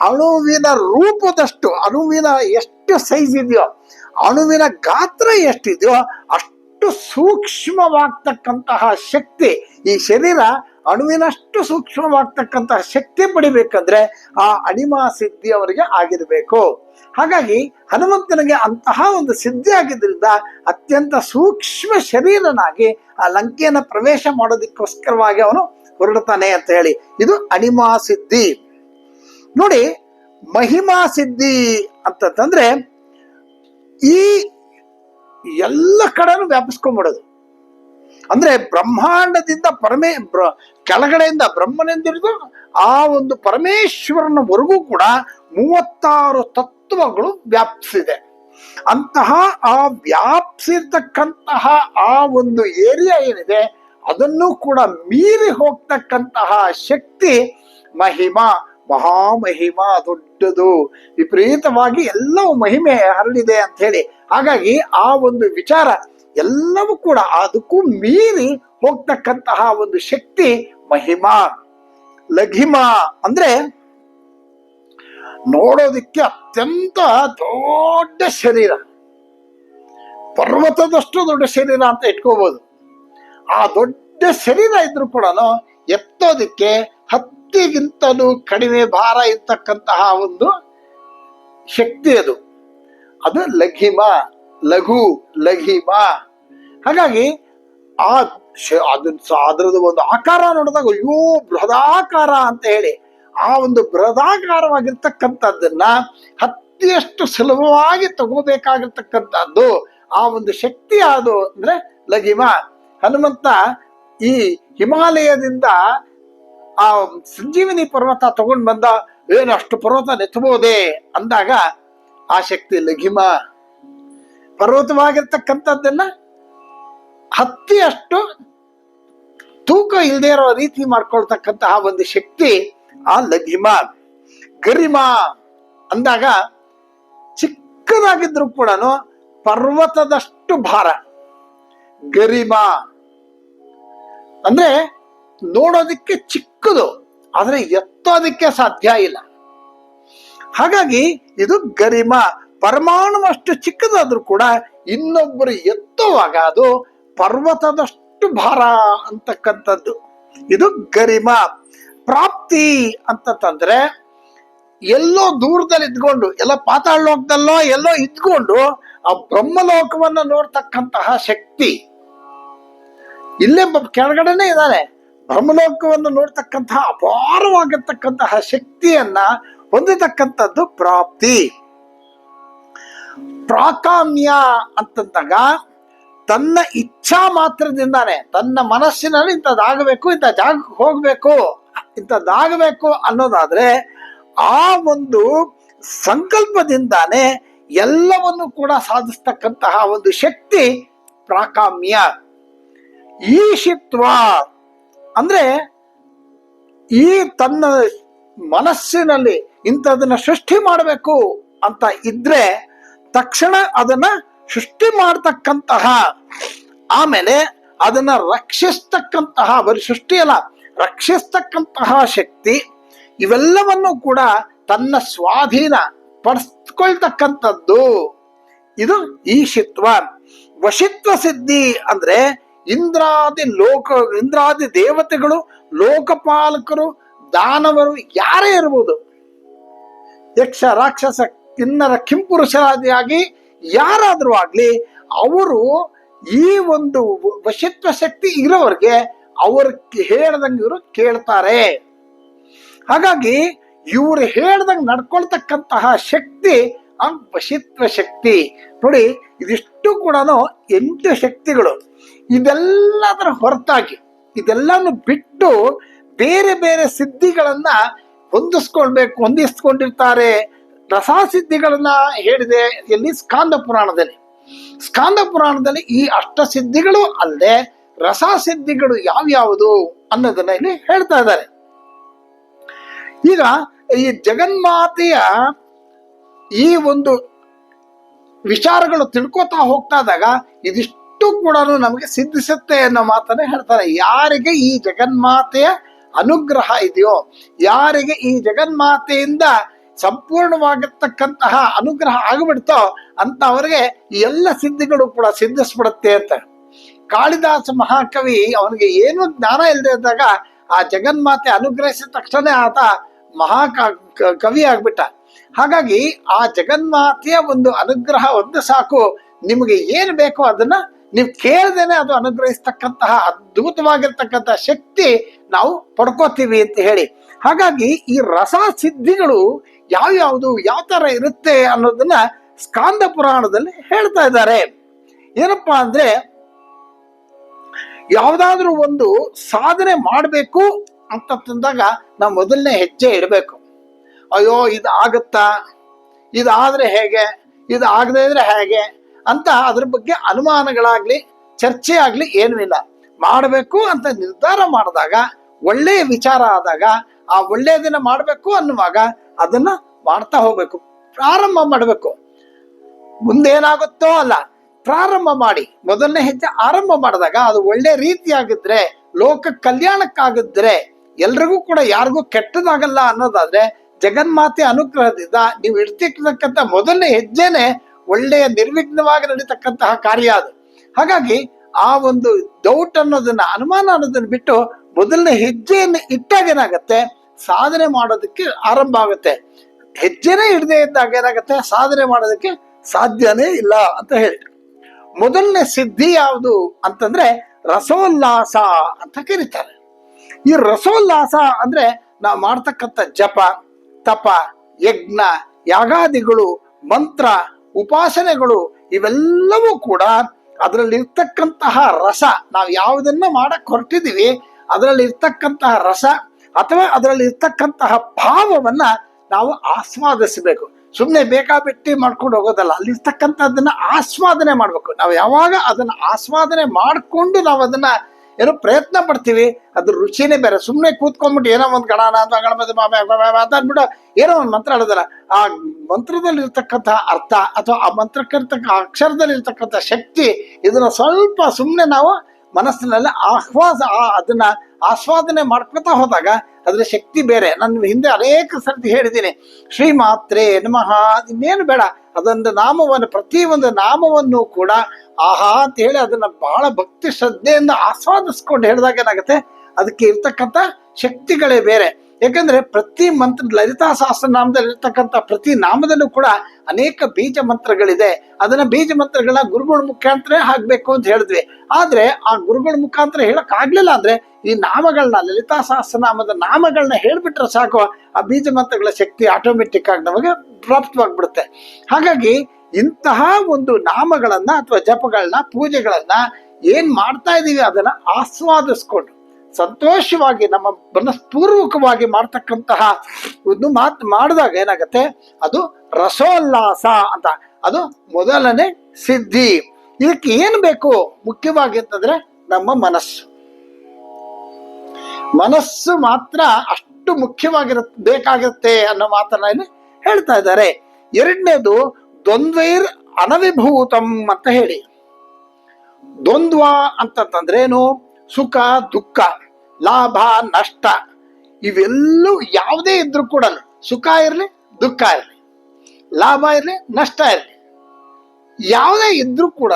S1: ಅಣುವಿನ ರೂಪದಷ್ಟು ಅಣುವಿನ ಎಷ್ಟು ಸೈಜ್ ಇದೆಯೋ ಅಣುವಿನ ಗಾತ್ರ ಎಷ್ಟಿದೆಯೋ ಅಷ್ಟು ಸೂಕ್ಷ್ಮವಾಗ್ತಕ್ಕಂತಹ ಶಕ್ತಿ ಈ ಶರೀರ ಅಣುವಿನಷ್ಟು ಸೂಕ್ಷ್ಮವಾಗ್ತಕ್ಕಂತಹ ಶಕ್ತಿ ಪಡಿಬೇಕಂದ್ರೆ ಆ ಅಣಿಮಾ ಸಿದ್ಧಿ ಅವರಿಗೆ ಆಗಿರಬೇಕು. ಹಾಗಾಗಿ ಹನುಮಂತನಿಗೆ ಅಂತಹ ಒಂದು ಸಿದ್ಧಿ ಆಗಿದ್ರಿಂದ ಅತ್ಯಂತ ಸೂಕ್ಷ್ಮ ಶರೀರನಾಗಿ ಆ ಲಂಕೆಯನ್ನು ಪ್ರವೇಶ ಮಾಡೋದಕ್ಕೋಸ್ಕರವಾಗಿ ಅವನು ಹೊರಡ್ತಾನೆ ಅಂತ ಹೇಳಿ. ಇದು ಅಣಿಮಾ ಸಿದ್ಧಿ. ನೋಡಿ ಮಹಿಮಾ ಸಿದ್ಧಿ ಅಂತಂದ್ರೆ ಈ ಎಲ್ಲ ಕಡೆನೂ ವ್ಯಾಪಿಸ್ಕೊಂಡ್ಬಿಡೋದು ಅಂದ್ರೆ ಬ್ರಹ್ಮಾಂಡದಿಂದ ಪರಮೇ ಬ್ರ, ಕೆಳಗಡೆಯಿಂದ ಬ್ರಹ್ಮನೆಂದಿರಿದು, ಆ ಒಂದು ಪರಮೇಶ್ವರನವರೆಗೂ ಕೂಡ ಮೂವತ್ತಾರು ತತ್ವಗಳು ವ್ಯಾಪಿಸಿದೆ. ಅಂತಹ ಆ ವ್ಯಾಪ್ಸಿರ್ತಕ್ಕಂತಹ ಆ ಒಂದು ಏರಿಯಾ ಏನಿದೆ, ಅದನ್ನು ಕೂಡ ಮೀರಿ ಹೋಗ್ತಕ್ಕಂತಹ ಶಕ್ತಿ ಮಹಿಮಾ ಮಹಾಮಹಿಮಾ ದೊಡ್ಡದು. ವಿಪರೀತವಾಗಿ ಎಲ್ಲವೂ ಮಹಿಮೆ ಹರಡಿದೆ ಅಂತ ಹೇಳಿ. ಹಾಗಾಗಿ ಆ ಒಂದು ವಿಚಾರ ಎಲ್ಲವೂ ಕೂಡ ಅದಕ್ಕೂ ಮೀರಿ ಹೋಗ್ತಕ್ಕಂತಹ ಒಂದು ಶಕ್ತಿ ಮಹಿಮಾ. ಲಘಿಮಾ ಅಂದ್ರೆ ನೋಡೋದಿಕ್ಕೆ ಅತ್ಯಂತ ದೊಡ್ಡ ಶರೀರ. ಪರ್ವತದಷ್ಟು ದೊಡ್ಡ ಶರೀರ ಅಂತ ಇಟ್ಕೋಬಹುದು ಆ ದೊಡ್ಡ ಶರೀರ ಇದ್ರೂ ಕೂಡ ಎತ್ತೋದಿಕ್ಕೆ ಹತ್ತಿಗಿಂತಲೂ ಕಡಿಮೆ ಭಾರ ಇರ್ತಕ್ಕಂತಹ ಒಂದು ಶಕ್ತಿ ಅದು. ಅದು ಲಘಿಮ, ಲಘು, ಲಘಿಮ. ಹಾಗಾಗಿ ಆ ಅದನ್ನ ಅದ್ರದ್ದು ಒಂದು ಆಕಾರ ನೋಡಿದಾಗ ಅಯ್ಯೋ, ಬೃಹದಾಕಾರ ಅಂತ ಹೇಳಿ ಆ ಒಂದು ಬೃಹದಾಕಾರವಾಗಿರ್ತಕ್ಕಂಥದ್ದನ್ನ ಹತ್ತಿಯಷ್ಟು ಸುಲಭವಾಗಿ ತಗೋಬೇಕಾಗಿರ್ತಕ್ಕಂಥದ್ದು ಆ ಒಂದು ಶಕ್ತಿ ಅದು ಅಂದ್ರೆ ಲಘಿಮ. ಹನುಮಂತ ಈ ಹಿಮಾಲಯದಿಂದ ಆ ಸಂಜೀವಿನಿ ಪರ್ವತ ತಗೊಂಡ್ ಬಂದ, ಏನು ಅಷ್ಟು ಪರ್ವತ ನೆತ್ತಬಹುದೇ ಅಂದಾಗ, ಆ ಶಕ್ತಿ ಲಘಿಮ. ಪರ್ವತವಾಗಿರ್ತಕ್ಕಂಥದ್ದನ್ನ ಹತ್ತಿಯಷ್ಟು ತೂಕ ಇಲ್ಲದೆ ಇರೋ ರೀತಿ ಮಾಡ್ಕೊಳ್ತಕ್ಕಂತಹ ಒಂದು ಶಕ್ತಿ ಆ ಲಘಿಮ. ಗರಿಮ ಅಂದಾಗ ಚಿಕ್ಕದಾಗಿದ್ರು ಕೂಡ ಪರ್ವತದಷ್ಟು ಭಾರ. ಗರಿಮ. ಅಂದ್ರೆ ನೋಡೋದಿಕ್ಕೆ ಚಿಕ್ಕದು, ಆದರೆ ಎತ್ತೋದಕ್ಕೆ ಸಾಧ್ಯ ಇಲ್ಲ. ಹಾಗಾಗಿ ಇದು ಗರಿಮ, ಪರಮಾಣುವಷ್ಟು ಚಿಕ್ಕದಾದ್ರೂ ಕೂಡ ಇನ್ನೊಬ್ಬರು ಎತ್ತುವಾಗ ಅದು ಪರ್ವತದಷ್ಟು ಭಾರ ಅಂತಕ್ಕಂಥದ್ದು. ಇದು ಗರಿಮ, ಪ್ರಾಪ್ತಿ ಅಂತಂದ್ರೆ ಎಲ್ಲೋ ದೂರದಲ್ಲಿ ಇದ್ಕೊಂಡು, ಎಲ್ಲ ಪಾತಾಳ ಲೋಕದಲ್ಲೋ ಎಲ್ಲೋ ಇದ್ಕೊಂಡು ಆ ಬ್ರಹ್ಮಲೋಕವನ್ನ ನೋಡ್ತಕ್ಕಂತಹ ಶಕ್ತಿ. ಇಲ್ಲೇ ಕೆಳಗಡೆನೆ ಇದ್ದಾನೆ. ಬ್ರಹ್ಮಲೋಕವನ್ನು ನೋಡ್ತಕ್ಕಂತಹ ಅಪಾರವಾಗಿರ್ತಕ್ಕಂತಹ ಶಕ್ತಿಯನ್ನ ಹೊಂದಿತಕ್ಕಂಥದ್ದು ಪ್ರಾಪ್ತಿ. ಪ್ರಾಕಾಮ್ಯ ಅಂತಂದಾಗ ತನ್ನ ಇಚ್ಛಾ ಮಾತ್ರದಿಂದಾನೆ, ತನ್ನ ಮನಸ್ಸಿನಲ್ಲಿ ಇಂಥದ್ದಾಗಬೇಕು, ಇಂಥ ಜಾಗಕ್ಕೆ ಹೋಗಬೇಕು, ಇಂಥದ್ದಾಗಬೇಕು ಅನ್ನೋದಾದ್ರೆ ಆ ಒಂದು ಸಂಕಲ್ಪದಿಂದಾನೆ ಎಲ್ಲವನ್ನು ಕೂಡ ಸಾಧಿಸ್ತಕ್ಕಂತಹ ಒಂದು ಶಕ್ತಿ ಪ್ರಾಕಾಮ್ಯ. ಈಶಿತ್ವ. ಅಂದ್ರೆ ಈ ತನ್ನ ಮನಸ್ಸಿನಲ್ಲಿ ಇಂಥದನ್ನ ಸೃಷ್ಟಿ ಮಾಡಬೇಕು ಅಂತ ಇದ್ರೆ ತಕ್ಷಣ ಅದನ್ನ ಸೃಷ್ಟಿ ಮಾಡ್ತಕ್ಕಂತಹ, ಆಮೇಲೆ ಅದನ್ನ ರಕ್ಷಿಸ್ತಕ್ಕಂತಹ, ಬರೀ ಸೃಷ್ಟಿ ಅಲ್ಲ, ರಕ್ಷಿಸ್ತಕ್ಕಂತಹ ಶಕ್ತಿ ಇವೆಲ್ಲವನ್ನು ಕೂಡ ತನ್ನ ಸ್ವಾಧೀನ ಪಡಿಸ್ಕೊಳ್ತಕ್ಕಂಥದ್ದು. ಇದು ಈಶಿತ್ವ ವಶಿತ್ವ ಸಿದ್ಧಿ ಅಂದ್ರೆ ಇಂದ್ರಾದಿ ಲೋಕ, ಇಂದ್ರಾದಿ ದೇವತೆಗಳು, ಲೋಕಪಾಲಕರು, ದಾನವರು ಯಾರೇ ಇರಬಹುದು ಯಕ್ಷ, ರಾಕ್ಷಸ, ಕಿನ್ನರ ಕಿಂಪುರುಷರಾದಿಯಾಗಿ ಯಾರಾದರೂ ಆಗ್ಲಿ, ಅವರು ಈ ಒಂದು ವಶಿತ್ವ ಶಕ್ತಿ ಇರೋರಿಗೆ ಅವರು ಹೇಳ್ದಂಗೆ ಇವರು ಕೇಳ್ತಾರೆ. ಹಾಗಾಗಿ ಇವ್ರು ಹೇಳ್ದಂಗೆ ನಡ್ಕೊಳ್ತಕ್ಕಂತಹ ಶಕ್ತಿ ಆ ವಶಿತ್ವ ಶಕ್ತಿ. ನೋಡಿ, ಇದಿಷ್ಟು ಕೂಡ ಎಂಟು ಶಕ್ತಿಗಳು. ಇದೆಲ್ಲದರ ಹೊರತಾಗಿ ಇದೆಲ್ಲಾನು ಬಿಟ್ಟು ಬೇರೆ ಬೇರೆ ಸಿದ್ಧಿಗಳನ್ನ ಹೊಂದಿಸ್ಕೊಳ್ಬೇಕು, ಹೊಂದಿಸ್ಕೊಂಡಿರ್ತಾರೆ. ರಸಾಸಿದ್ಧಿಗಳನ್ನ ಹೇಳಿದೆ ಇಲ್ಲಿ ಸ್ಕಾಂದ ಪುರಾಣದಲ್ಲಿ. ಸ್ಕಾಂದ ಪುರಾಣದಲ್ಲಿ ಈ ಅಷ್ಟಸಿದ್ಧಿಗಳು ಅಲ್ಲದೆ ರಸಾಸಿದ್ಧಿಗಳು ಯಾವ್ಯಾವುದು ಅನ್ನೋದನ್ನ ಇಲ್ಲಿ ಹೇಳ್ತಾ ಇದ್ದಾರೆ. ಈಗ ಈ ಜಗನ್ಮಾತೆಯ ಈ ಒಂದು ವಿಚಾರಗಳು ತಿಳ್ಕೊತಾ ಹೋಗ್ತಾ ಇದ್ದಾಗ ಇದಿಷ್ಟು ಕೂಡ ನಮಗೆ ಸಿದ್ಧಿಸುತ್ತೆ ಅನ್ನೋ ಮಾತನ್ನ ಹೇಳ್ತಾರೆ. ಯಾರಿಗೆ ಈ ಜಗನ್ಮಾತೆಯ ಅನುಗ್ರಹ ಇದೆಯೋ, ಯಾರಿಗೆ ಈ ಜಗನ್ಮಾತೆಯಿಂದ ಸಂಪೂರ್ಣವಾಗಿರ್ತಕ್ಕಂತಹ ಅನುಗ್ರಹ ಆಗಿಬಿಡ್ತೋ ಅಂತ ಅವರಿಗೆ ಎಲ್ಲ ಸಿದ್ಧಿಗಳು ಕೂಡ ಸಿದ್ಧಿಸ್ಬಿಡುತ್ತೆ ಅಂತ. ಕಾಳಿದಾಸ ಮಹಾಕವಿ ಅವನಿಗೆ ಏನು ಜ್ಞಾನ ಇಲ್ಲದೆ ಇದ್ದಾಗ ಆ ಜಗನ್ಮಾತೆ ಅನುಗ್ರಹಿಸಿದ ತಕ್ಷಣ ಆತ ಮಹಾ ಕವಿ ಆಗ್ಬಿಟ್ಟ. ಹಾಗಾಗಿ ಆ ಜಗನ್ಮಾತೆಯ ಒಂದು ಅನುಗ್ರಹ ಒಂದು ಸಾಕು, ನಿಮಗೆ ಏನು ಬೇಕೋ ಅದನ್ನ ನೀವು ಕೇಳ್ದೇನೆ ಅದು ಅನುಗ್ರಹಿಸ್ತಕ್ಕಂತಹ ಅದ್ಭುತವಾಗಿರ್ತಕ್ಕಂತಹ ಶಕ್ತಿ ನಾವು ಪಡ್ಕೋತೀವಿ ಅಂತ ಹೇಳಿ. ಹಾಗಾಗಿ ಈ ರಸ ಸಿದ್ಧಿಗಳು ಯಾವ್ಯಾವುದು ಯಾವ ತರ ಇರುತ್ತೆ ಅನ್ನೋದನ್ನ ಸ್ಕಾಂದ ಪುರಾಣದಲ್ಲಿ ಹೇಳ್ತಾ ಇದ್ದಾರೆ. ಏನಪ್ಪಾ ಅಂದ್ರೆ ಯಾವುದಾದ್ರೂ ಒಂದು ಸಾಧನೆ ಮಾಡಬೇಕು ಅಂತ ತಂದಾಗ ನಾವು ಮೊದಲನೇ ಹೆಜ್ಜೆ ಇಡಬೇಕು. ಅಯ್ಯೋ ಇದು ಆಗುತ್ತಾ ಇದಾದ್ರೆ ಹೇಗೆ? ಇದು ಆಗದೆ ಇದ್ರೆ ಹೇಗೆ? ಅಂತ ಅದ್ರ ಬಗ್ಗೆ ಅನುಮಾನಗಳಾಗ್ಲಿ ಚರ್ಚೆ ಆಗ್ಲಿ ಏನೂ ಇಲ್ಲ. ಮಾಡಬೇಕು ಅಂತ ನಿರ್ಧಾರ ಮಾಡಿದಾಗ, ಒಳ್ಳೆಯ ವಿಚಾರ ಆದಾಗ, ಆ ಒಳ್ಳೆಯದನ್ನ ಮಾಡಬೇಕು ಅನ್ನುವಾಗ ಅದನ್ನ ಮಾಡ್ತಾ ಹೋಗ್ಬೇಕು. ಪ್ರಾರಂಭ ಮಾಡಬೇಕು. ಮುಂದೇನಾಗುತ್ತೋ ಅಲ್ಲ, ಪ್ರಾರಂಭ ಮಾಡಿ. ಮೊದಲನೇ ಹೆಜ್ಜೆ ಆರಂಭ ಮಾಡಿದಾಗ ಅದು ಒಳ್ಳೆ ರೀತಿಯಾಗಿದ್ರೆ, ಲೋಕ ಕಲ್ಯಾಣಕ್ಕಾಗಿದ್ರೆ, ಎಲ್ರಿಗೂ ಕೂಡ ಯಾರಿಗೂ ಕೆಟ್ಟದಾಗಲ್ಲ ಅನ್ನೋದಾದ್ರೆ, ಜಗನ್ಮಾತೆ ಅನುಗ್ರಹದಿಂದ ನೀವು ಇಡ್ತಿರ್ತಕ್ಕಂಥ ಮೊದಲನೇ ಹೆಜ್ಜೆನೆ ಒಳ್ಳೆಯ ನಿರ್ವಿಘ್ನವಾಗಿ ನಡೀತಕ್ಕಂತಹ ಕಾರ್ಯ ಅದು. ಹಾಗಾಗಿ ಆ ಒಂದು ಡೌಟ್ ಅನ್ನೋದನ್ನ, ಅನುಮಾನ ಅನ್ನೋದನ್ನ ಬಿಟ್ಟು ಮೊದಲನೇ ಹೆಜ್ಜೆಯನ್ನು ಇಟ್ಟಾಗ ಏನಾಗುತ್ತೆ? ಸಾಧನೆ ಮಾಡೋದಕ್ಕೆ ಆರಂಭ ಆಗುತ್ತೆ. ಹೆಜ್ಜೆನೇ ಇಡದೆ ಇದ್ದಾಗ ಏನಾಗುತ್ತೆ? ಸಾಧನೆ ಮಾಡೋದಕ್ಕೆ ಸಾಧ್ಯನೇ ಇಲ್ಲ ಅಂತ ಹೇಳಿ. ಮೊದಲನೇ ಸಿದ್ಧಿ ಯಾವುದು ಅಂತಂದ್ರೆ ರಸೋಲ್ಲಾಸ ಅಂತ ಕರೀತಾರೆ. ಈ ರಸೋಲ್ಲಾಸ ಅಂದ್ರೆ ನಾವು ಮಾಡ್ತಕ್ಕಂಥ ಜಪ, ತಪ, ಯಜ್ಞ, ಯಾಗಾದಿಗಳು, ಮಂತ್ರ ಉಪಾಸನೆಗಳು ಇವೆಲ್ಲವೂ ಕೂಡ ಅದರಲ್ಲಿರ್ತಕ್ಕಂತಹ ರಸ, ನಾವು ಯಾವುದನ್ನ ಮಾಡಕ್ ಹೊರಟಿದೀವಿ ಅದರಲ್ಲಿ ಇರ್ತಕ್ಕಂತಹ ರಸ ಅಥವಾ ಅದರಲ್ಲಿ ಇರ್ತಕ್ಕಂತಹ ಭಾವವನ್ನ ನಾವು ಆಸ್ವಾದಿಸಬೇಕು. ಸುಮ್ಮನೆ ಬೇಕಾಬಿಟ್ಟಿ ಮಾಡ್ಕೊಂಡು ಹೋಗೋದಲ್ಲ ಅಲ್ಲಿ ಇರ್ತಕ್ಕಂಥದ್ದನ್ನ ಆಸ್ವಾದನೆ ಮಾಡಬೇಕು. ನಾವು ಯಾವಾಗ ಅದನ್ನ ಆಸ್ವಾದನೆ ಮಾಡಿಕೊಂಡು ನಾವು ಅದನ್ನ ಏನೋ ಪ್ರಯತ್ನ ಪಡ್ತೀವಿ, ಅದ್ರ ರುಚಿನೇ ಬೇರೆ. ಸುಮ್ಮನೆ ಕೂತ್ಕೊಂಡ್ಬಿಟ್ಟು ಏನೋ ಒಂದು ಗಣಾನ ಅಥವಾ ಗಣಪತಿ ಅಂದ್ಬಿಟ್ಟು ಏನೋ ಒಂದು ಮಂತ್ರ ಹೇಳೋದಲ್ಲ ಆ ಮಂತ್ರದಲ್ಲಿ ಇರ್ತಕ್ಕಂಥ ಅರ್ಥ ಅಥವಾ ಆ ಮಂತ್ರಕ್ಕಿರ್ತಕ್ಕ ಅಕ್ಷರದಲ್ಲಿ ಇರ್ತಕ್ಕಂಥ ಶಕ್ತಿ, ಇದನ್ನ ಸ್ವಲ್ಪ ಸುಮ್ಮನೆ ನಾವು ಮನಸ್ಸಿನಲ್ಲಿ ಆಹ್ವಾಸ ಅದನ್ನ ಆಸ್ವಾದನೆ ಮಾಡ್ಕೊತಾ ಹೋದಾಗ ಅದ್ರ ಶಕ್ತಿ ಬೇರೆ. ನಾನು ಹಿಂದೆ ಅನೇಕ ಸರ್ತಿ ಹೇಳಿದ್ದೀನಿ. ಶ್ರೀಮಾತ್ರೆ ನಮಃ. ಇನ್ನೇನು ಬೇಡ. ಅದೊಂದು ನಾಮವನ್ನು ಪ್ರತಿ ಒಂದು ನಾಮವನ್ನು ಕೂಡ ಆಹಾ ಅಂತ ಹೇಳಿ ಅದನ್ನ ಬಹಳ ಭಕ್ತಿ ಶ್ರದ್ಧೆಯಿಂದ ಆಸ್ವಾದಿಸ್ಕೊಂಡು ಹೇಳಿದಾಗ ಏನಾಗುತ್ತೆ? ಅದಕ್ಕೆ ಇರ್ತಕ್ಕಂಥ ಶಕ್ತಿಗಳೇ ಬೇರೆ. ಯಾಕಂದ್ರೆ ಪ್ರತಿ ಮಂತ್ರ ಲಲಿತಾ ಸಹಸ್ರನಾಮದಲ್ಲಿ ಇರತಕ್ಕಂತ ಪ್ರತಿ ನಾಮದಲ್ಲೂ ಕೂಡ ಅನೇಕ ಬೀಜ ಮಂತ್ರಗಳಿದೆ. ಅದನ್ನ ಬೀಜ ಮಂತ್ರಗಳನ್ನ ಗುರುಗಳ ಮುಖಾಂತರ ಹಾಕ್ಬೇಕು ಅಂತ ಹೇಳಿದ್ವಿ. ಆದ್ರೆ ಆ ಗುರುಗಳ ಮುಖಾಂತರ ಹೇಳಕ್ ಆಗ್ಲಿಲ್ಲ ಅಂದ್ರೆ ಈ ನಾಮಗಳನ್ನ ಲಲಿತಾ ಸಹಸ್ರನಾಮದ ನಾಮಗಳನ್ನ ಹೇಳ್ಬಿಟ್ರೆ ಸಾಕು, ಆ ಬೀಜ ಮಂತ್ರಗಳ ಶಕ್ತಿ ಆಟೋಮೆಟಿಕ್ ಆಗಿ ನಮಗೆ ಪ್ರಾಪ್ತವಾಗ್ಬಿಡುತ್ತೆ ಹಾಗಾಗಿ ಇಂತಹ ಒಂದು ನಾಮಗಳನ್ನ ಅಥವಾ ಜಪಗಳನ್ನ, ಪೂಜೆಗಳನ್ನ ಏನ್ ಮಾಡ್ತಾ ಇದೀವಿ ಅದನ್ನ ಆಸ್ವಾದಿಸ್ಕೊಂಡು ಸಂತೋಷವಾಗಿ ನಮ್ಮ ಮನಸ್ಪೂರ್ವಕವಾಗಿ ಮಾಡ್ತಕ್ಕಂತಹ ಒಂದು ಮಾತು ಮಾಡಿದಾಗ ಏನಾಗುತ್ತೆ? ಅದು ರಸೋಲ್ಲಾಸ ಅಂತ. ಅದು ಮೊದಲನೇ ಸಿದ್ಧಿ. ಇದಕ್ಕೆ ಏನು ಬೇಕು ಮುಖ್ಯವಾಗಿ ಅಂತಂದ್ರೆ ನಮ್ಮ ಮನಸ್ಸು. ಮನಸ್ಸು ಮಾತ್ರ ಅಷ್ಟು ಮುಖ್ಯವಾಗಿರ, ಬೇಕಾಗಿರುತ್ತೆ ಅನ್ನೋ ಮಾತನ್ನ ಇಲ್ಲಿ ಹೇಳ್ತಾ ಇದ್ದಾರೆ. ಎರಡನೇದು ದ್ವಂದ್ವೈರ್ ಅನವಿಭೂತಂ ಅಂತ ಹೇಳಿ. ದ್ವಂದ್ವ ಅಂತಂತಂದ್ರೆ ಏನು? ಸುಖ, ದುಃಖ, ಲಾಭ, ನಷ್ಟ ಇವೆಲ್ಲೂ ಯಾವುದೇ ಇದ್ರೂ ಕೂಡ ಸುಖ ಇರಲಿ, ದುಃಖ ಇರಲಿ, ಲಾಭ ಇರಲಿ, ನಷ್ಟ ಇರಲಿ. ಯಾವುದೇ ಇದ್ರೂ ಕೂಡ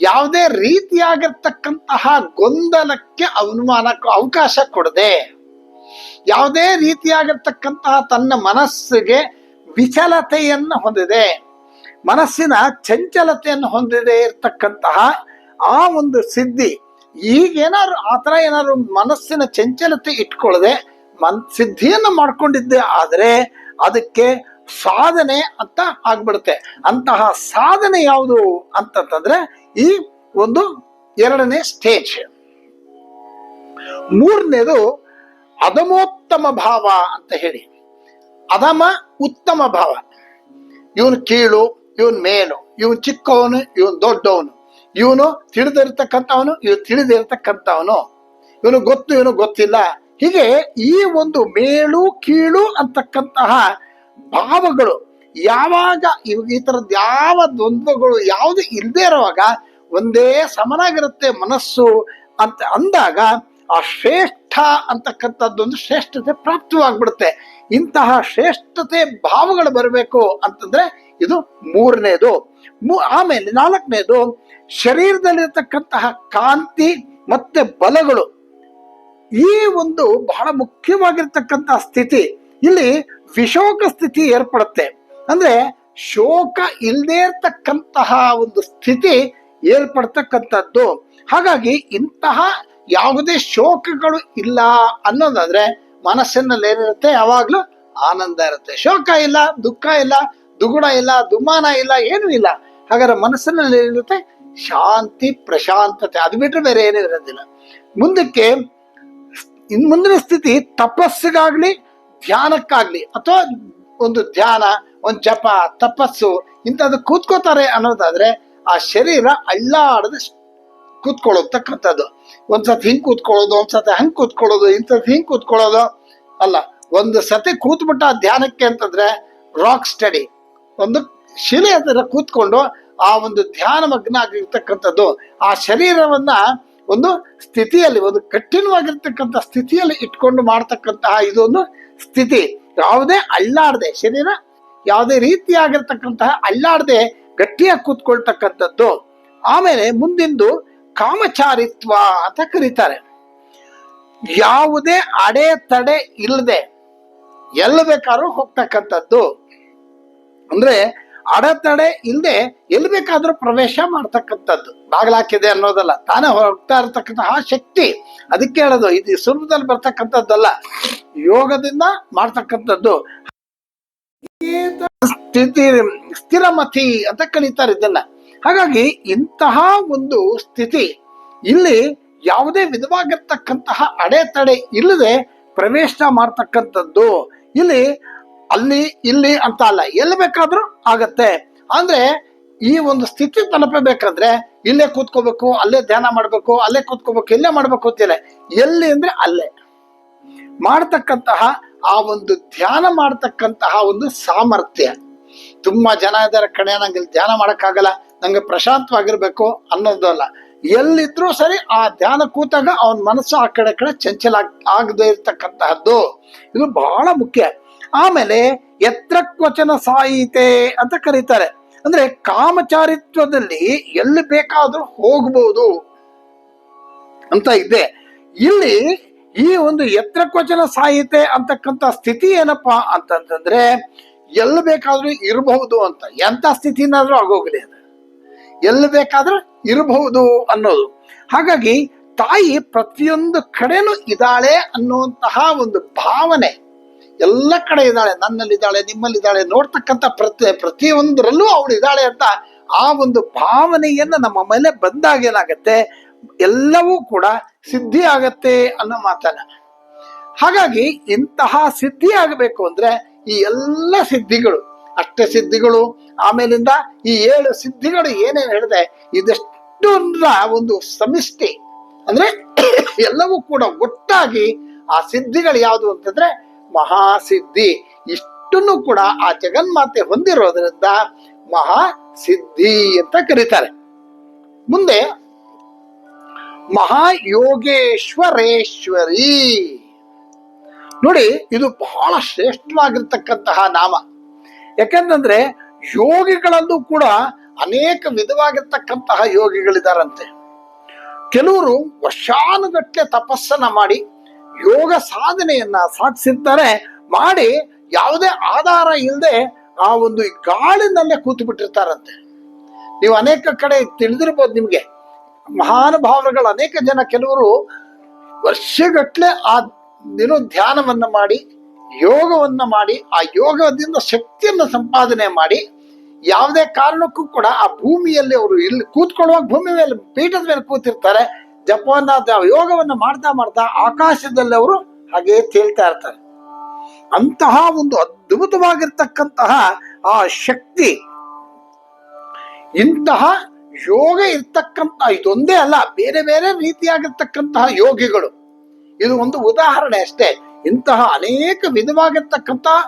S1: ಯಾವುದೇ ರೀತಿಯಾಗಿರ್ತಕ್ಕಂತಹ ಗೊಂದಲಕ್ಕೆ ಅನುಮಾನಕ್ಕೆ ಅವಕಾಶ ಕೊಡದೆ, ಯಾವುದೇ ರೀತಿಯಾಗಿರ್ತಕ್ಕಂತಹ ತನ್ನ ಮನಸ್ಸಿಗೆ ವಿಚಲತೆಯನ್ನು ಹೊಂದಿದೆ, ಮನಸ್ಸಿನ ಚಂಚಲತೆಯನ್ನು ಹೊಂದಿದೆ ಇರ್ತಕ್ಕಂತಹ ಆ ಒಂದು ಸಿದ್ಧಿ ಈಗೇನಾದ್ರು ಆ ಥರ ಏನಾದ್ರು ಮನಸ್ಸಿನ ಚಂಚಲತೆ ಇಟ್ಕೊಳ್ಳದೆ ಮನ್, ಸಿದ್ಧಿಯನ್ನು ಮಾಡ್ಕೊಂಡಿದ್ದೆ ಆದರೆ ಅದಕ್ಕೆ ಸಾಧನೆ ಅಂತ ಆಗ್ಬಿಡುತ್ತೆ. ಅಂತಹ ಸಾಧನೆ ಯಾವುದು ಅಂತಂತಂದ್ರೆ ಈ ಒಂದು ಎರಡನೇ ಸ್ಟೇಜ್. ಮೂರನೇದು ಅದಮೋತ್ತಮ ಭಾವ ಅಂತ ಹೇಳಿ. ಅದಮ ಉತ್ತಮ ಭಾವ. ಇವನು ಕೀಳು, ಇವನ್ ಮೇಲು, ಇವನ್ ಚಿಕ್ಕವನು, ಇವನ್ ದೊಡ್ಡವನು. ಇವನು ತಿಳಿದಿರ್ತಕ್ಕಂಥವನು ಇವನು ತಿಳಿದಿರ್ತಕ್ಕಂಥವನು. ಇವನು ಗೊತ್ತು, ಇವನು ಗೊತ್ತಿಲ್ಲ. ಹೀಗೆ ಈ ಒಂದು ಮೇಳು ಕೀಳು ಅಂತಕ್ಕಂತಹ ಭಾವಗಳು ಯಾವಾಗ ಈ ಥರದ್ದು ಯಾವ ದ್ವಂದ್ವಗಳು ಯಾವುದು ಇಲ್ಲದೆ ಇರುವಾಗ ಒಂದೇ ಸಮನಾಗಿರುತ್ತೆ ಮನಸ್ಸು ಅಂತ ಅಂದಾಗ ಆ ಶ್ರೇಷ್ಠ ಅಂತಕ್ಕಂಥದ್ದೊಂದು ಶ್ರೇಷ್ಠತೆ ಪ್ರಾಪ್ತವಾಗ್ಬಿಡುತ್ತೆ. ಇಂತಹ ಶ್ರೇಷ್ಠತೆ ಭಾವಗಳು ಬರಬೇಕು ಅಂತಂದ್ರೆ ಇದು ಮೂರನೇದು. ಆಮೇಲೆ ನಾಲ್ಕನೇದು, ಶರೀರದಲ್ಲಿರತಕ್ಕಂತಹ ಕಾಂತಿ ಮತ್ತೆ ಬಲಗಳು ಈ ಒಂದು ಬಹಳ ಮುಖ್ಯವಾಗಿರ್ತಕ್ಕಂತಹ ಸ್ಥಿತಿ. ಇಲ್ಲಿ ವಿಶೋಕ ಸ್ಥಿತಿ ಏರ್ಪಡುತ್ತೆ. ಅಂದ್ರೆ ಶೋಕ ಇಲ್ಲದೆ ಇರ್ತಕ್ಕಂತಹ ಒಂದು ಸ್ಥಿತಿ ಏರ್ಪಡ್ತಕ್ಕಂಥದ್ದು. ಹಾಗಾಗಿ ಇಂತಹ ಯಾವುದೇ ಶೋಕಗಳು ಇಲ್ಲ ಅನ್ನೋದಾದ್ರೆ ಮನಸ್ಸಿನಲ್ಲಿ ಏನಿರುತ್ತೆ? ಯಾವಾಗ್ಲೂ ಆನಂದ ಇರುತ್ತೆ. ಶೋಕ ಇಲ್ಲ, ದುಃಖ ಇಲ್ಲ ದುಗುಡ ಇಲ್ಲ, ದುಮಾನ ಇಲ್ಲ, ಏನೂ ಇಲ್ಲ. ಹಾಗಾದ್ರೆ ಮನಸ್ಸಿನಲ್ಲಿ ಏನಿರುತ್ತೆ? ಶಾಂತಿ, ಪ್ರಶಾಂತತೆ. ಅದು ಬಿಟ್ಟರೆ ಬೇರೆ ಏನೂ ಇರೋದಿಲ್ಲ. ಮುಂದಕ್ಕೆ ಇನ್ ಮುಂದಿನ ಸ್ಥಿತಿ ತಪಸ್ಸಿಗಾಗ್ಲಿ, ಧ್ಯಾನಕ್ಕಾಗ್ಲಿ. ಅಥವಾ ಒಂದು ಧ್ಯಾನ, ಒಂದು ಜಪ, ತಪಸ್ಸು, ಇಂಥದ್ದು ಕೂತ್ಕೋತಾರೆ ಅನ್ನೋದಾದ್ರೆ ಆ ಶರೀರ ಅಳ್ಳಾಡದ ಕೂತ್ಕೊಳ್ಳೋತಕ್ಕಂಥದ್ದು. ಒಂದ್ಸತಿ ಹಿಂಗ್ ಕೂತ್ಕೊಳ್ಳೋದು, ಒಂದ್ಸತಿ ಹಂಗ್ ಕೂತ್ಕೊಳ್ಳೋದು, ಇಂಥದ್ದು ಹಿಂಗ್ ಕೂತ್ಕೊಳ್ಳೋದು. ಅಲ್ಲ, ಒಂದು ಸತಿ ಕೂತ್ಬಿಟ್ಟ ಧ್ಯಾನಕ್ಕೆ ಅಂತಂದ್ರೆ ರಾಕ್ ಸ್ಟಡಿ ಒಂದು ಶಿಲೆ ಹತ್ರ ಕೂತ್ಕೊಂಡು ಆ ಒಂದು ಧ್ಯಾನ ಮಗ್ನ ಆಗಿರ್ತಕ್ಕಂಥದ್ದು ಆ ಶರೀರವನ್ನ ಒಂದು ಸ್ಥಿತಿಯಲ್ಲಿ, ಒಂದು ಕಠಿಣವಾಗಿರ್ತಕ್ಕಂಥ ಸ್ಥಿತಿಯಲ್ಲಿ ಇಟ್ಕೊಂಡು ಮಾಡ್ತಕ್ಕಂತಹ ಇದೊಂದು ಸ್ಥಿತಿ. ಯಾವುದೇ ಅಳ್ಳಾಡದೆ ಶರೀರ ಯಾವುದೇ ರೀತಿಯಾಗಿರ್ತಕ್ಕಂತಹ ಅಳ್ಳಾಡದೆ ಗಟ್ಟಿಯಾಗಿ ಕೂತ್ಕೊಳ್ತಕ್ಕಂಥದ್ದು. ಆಮೇಲೆ ಮುಂದಿಂದು ಕಾಮಚಾರಿತ್ವ ಅಂತ ಕರೀತಾರೆ. ಯಾವುದೇ ಅಡೆತಡೆ ಇಲ್ಲದೆ ಎಲ್ಲಿ ಬೇಕಾದ್ರೂ ಹೋಗ್ತಕ್ಕಂಥದ್ದು. ಅಂದ್ರೆ ಅಡೆತಡೆ ಇಲ್ಲದೆ ಎಲ್ಲಿ ಬೇಕಾದ್ರೂ ಪ್ರವೇಶ ಮಾಡ್ತಕ್ಕಂಥದ್ದು. ಬಾಗ್ಲಾಕಿದೆ ಅನ್ನೋದಲ್ಲ, ತಾನೇ ಹೋಗ್ತಾ ಇರತಕ್ಕಂತಹ ಶಕ್ತಿ. ಅದಕ್ಕೆ ಹೇಳೋದು, ಇದು ಸುಲಭದಲ್ಲಿ ಬರ್ತಕ್ಕಂಥದ್ದಲ್ಲ, ಯೋಗದಿಂದ ಮಾಡ್ತಕ್ಕಂಥದ್ದು. ಸ್ಥಿತಿ, ಸ್ಥಿರಮತಿ ಅಂತ ಕರೀತಾರೆ ಇದನ್ನ. ಹಾಗಾಗಿ ಇಂತಹ ಒಂದು ಸ್ಥಿತಿ, ಇಲ್ಲಿ ಯಾವುದೇ ವಿಧವಾಗಿರ್ತಕ್ಕಂತಹ ಅಡೆತಡೆ ಇಲ್ಲದೆ ಪ್ರವೇಶ ಮಾಡ್ತಕ್ಕಂಥದ್ದು. ಇಲ್ಲಿ ಅಲ್ಲಿ, ಇಲ್ಲಿ ಅಂತ ಅಲ್ಲ. ಎಲ್ಲಿ ಬೇಕಾದ್ರೂ ಆಗತ್ತೆ. ಅಂದ್ರೆ ಈ ಒಂದು ಸ್ಥಿತಿ ತಲುಪಬೇಕಾದ್ರೆ ಇಲ್ಲೇ ಕೂತ್ಕೋಬೇಕು, ಅಲ್ಲೇ ಧ್ಯಾನ ಮಾಡಬೇಕು, ಅಲ್ಲೇ ಕೂತ್ಕೋಬೇಕು, ಇಲ್ಲೇ ಮಾಡ್ಬೇಕು ಅಂತಿಲ್ಲ. ಎಲ್ಲಿ ಅಂದ್ರೆ ಅಲ್ಲೇ. ಮಾಡ್ತಕ್ಕಂತಹ ಆ ಒಂದು ಧ್ಯಾನ ಮಾಡ್ತಕ್ಕಂತಹ ಒಂದು ಸಾಮರ್ಥ್ಯ. ತುಂಬಾ ಜನ ಇದ್ದಾರೆ ಕಣೆ, ನಂಗೆ ಧ್ಯಾನ ಮಾಡಕ್ಕಾಗಲ್ಲ, ನಂಗೆ ಪ್ರಶಾಂತವಾಗಿರ್ಬೇಕು ಅನ್ನೋದಲ್ಲ ಎಲ್ಲಿದ್ರೂ ಸರಿ ಆ ಧ್ಯಾನ ಕೂತಾಗ ಅವನ ಮನಸ್ಸು ಆ ಕಡೆ ಕಡೆ ಚಂಚಲ ಆಗದೆ ಇರ್ತಕ್ಕಂತಹದ್ದು. ಇದು ಬಹಳ ಮುಖ್ಯ. ಆಮೇಲೆ ಎತ್ರಕ್ವಚನ ಸಾಯಿತೆ ಅಂತ ಕರೀತಾರೆ. ಅಂದ್ರೆ ಕಾಮಚಾರಿತ್ವದಲ್ಲಿ ಎಲ್ಲಿ ಬೇಕಾದ್ರೂ ಹೋಗ್ಬೋದು ಅಂತ ಇದೆ. ಇಲ್ಲಿ ಈ ಒಂದು ಎತ್ರಕ್ವಚನ ಸಾಹಿತ್ಯ ಅಂತಕ್ಕಂಥ ಸ್ಥಿತಿ ಏನಪ್ಪಾ ಅಂತಂತಂದ್ರೆ ಎಲ್ಲಿ ಬೇಕಾದ್ರೂ ಇರಬಹುದು ಅಂತ. ಎಂತ ಸ್ಥಿತಿನಾದ್ರೂ ಆಗೋಗ್ಲಿ ಅದು. ಎಲ್ಲಿ ಬೇಕಾದ್ರೂ ಇರಬಹುದು ಅನ್ನೋದು. ಹಾಗಾಗಿ ತಾಯಿ ಪ್ರತಿಯೊಂದು ಕಡೆನೂ ಇದ್ದಾಳೆ ಅನ್ನುವಂತಹ ಒಂದು ಭಾವನೆ ಎಲ್ಲ ಕಡೆ ಇದ್ದಾಳೆ, ನನ್ನಲ್ಲಿದ್ದಾಳೆ, ನಿಮ್ಮಲ್ಲಿದ್ದಾಳೆ, ನೋಡ್ತಕ್ಕಂಥ ಪ್ರತಿ, ಪ್ರತಿಯೊಂದರಲ್ಲೂ ಅವಳು ಇದ್ದಾಳೆ ಅಂತ ಆ ಒಂದು ಭಾವನೆಯನ್ನು ನಮ್ಮ ಮೇಲೆ ಬಂದಾಗ ಏನಾಗತ್ತೆ? ಎಲ್ಲವೂ ಕೂಡ ಸಿದ್ಧಿ ಆಗತ್ತೆ ಅನ್ನೋ ಮಾತನ್ನ. ಹಾಗಾಗಿ ಇಂತಹ ಸಿದ್ಧಿ ಆಗಬೇಕು ಅಂದ್ರೆ ಈ ಎಲ್ಲ ಸಿದ್ಧಿಗಳು, ಅಷ್ಟ ಸಿದ್ಧಿಗಳು, ಆಮೇಲಿಂದ ಈ ಏಳು ಸಿದ್ಧಿಗಳು ಏನೇನು ಹೇಳಿದೆ ಇದೆಷ್ಟೊಂದರ ಒಂದು ಸಮಿಷ್ಟಿ ಅಂದ್ರೆ ಎಲ್ಲವೂ ಕೂಡ ಒಟ್ಟಾಗಿ ಆ ಸಿದ್ಧಿಗಳು ಯಾವುದು ಅಂತಂದ್ರೆ ಮಹಾಸಿದ್ಧಿ. ಇಷ್ಟನ್ನು ಕೂಡ ಆ ಜಗನ್ಮಾತೆ ಹೊಂದಿರೋದ್ರಿಂದ ಮಹಾಸಿದ್ಧಿ ಅಂತ ಕರೀತಾರೆ. ಮುಂದೆ, ಮಹಾಯೋಗೇಶ್ವರೇಶ್ವರಿ. ನೋಡಿ, ಇದು ಬಹಳ ಶ್ರೇಷ್ಠವಾಗಿರ್ತಕ್ಕಂತಹ ನಾಮ. ಯಾಕಂತಂದ್ರೆ, ಯೋಗಿಗಳಲ್ಲೂ ಕೂಡ ಅನೇಕ ವಿಧವಾಗಿರ್ತಕ್ಕಂತಹ ಯೋಗಿಗಳಿದಾರಂತೆ. ಕೆಲವರು ವರ್ಷಾನುಗಟ್ಲೆ ತಪಸ್ಸನ್ನ ಮಾಡಿ ಯೋಗ ಸಾಧನೆಯನ್ನ ಸಾಧಿಸಿದ್ದಾರೆ ಮಾಡಿ ಯಾವುದೇ ಆಧಾರ ಇಲ್ಲದೆ ಆ ಒಂದು ಗಾಳಿನಲ್ಲೇ ಕೂತು ಬಿಟ್ಟಿರ್ತಾರಂತೆ ನೀವು ಅನೇಕ ಕಡೆ ತಿಳಿದಿರ್ಬೋದು ನಿಮ್ಗೆ, ಮಹಾನುಭಾವರುಗಳು ಅನೇಕ ಜನ ಕೆಲವರು ವರ್ಷಗಟ್ಟಲೆ ಆ ದಿನ ಧ್ಯಾನವನ್ನ ಮಾಡಿ, ಯೋಗವನ್ನ ಮಾಡಿ, ಆ ಯೋಗದಿಂದ ಶಕ್ತಿಯನ್ನು ಸಂಪಾದನೆ ಮಾಡಿ, ಯಾವುದೇ ಕಾರಣಕ್ಕೂ ಕೂಡ ಆ ಭೂಮಿಯಲ್ಲಿ ಅವರು ಇಲ್ಲಿ ಕೂತ್ಕೊಳ್ಳುವಾಗ ಭೂಮಿ ಮೇಲೆ, ಪೀಠದ ಮೇಲೆ ಕೂತಿರ್ತಾರೆ. ಜಪವನ್ನ ಯೋಗವನ್ನು ಮಾಡ್ತಾ ಮಾಡ್ತಾ ಆಕಾಶದಲ್ಲಿ ಅವರು ಹಾಗೆ ತೇಳ್ತಾ ಇರ್ತಾರೆ. ಅಂತಹ ಒಂದು ಅದ್ಭುತವಾಗಿರ್ತಕ್ಕಂತಹ ಆ ಶಕ್ತಿ, ಇಂತಹ ಯೋಗ ಇರ್ತಕ್ಕಂತಹ ಇದೊಂದೇ ಅಲ್ಲ, ಬೇರೆ ಬೇರೆ ರೀತಿಯಾಗಿರ್ತಕ್ಕಂತಹ ಯೋಗಿಗಳು. ಇದು ಒಂದು ಉದಾಹರಣೆ ಅಷ್ಟೇ. ಇಂತಹ ಅನೇಕ ವಿಧವಾಗಿರ್ತಕ್ಕಂತಹ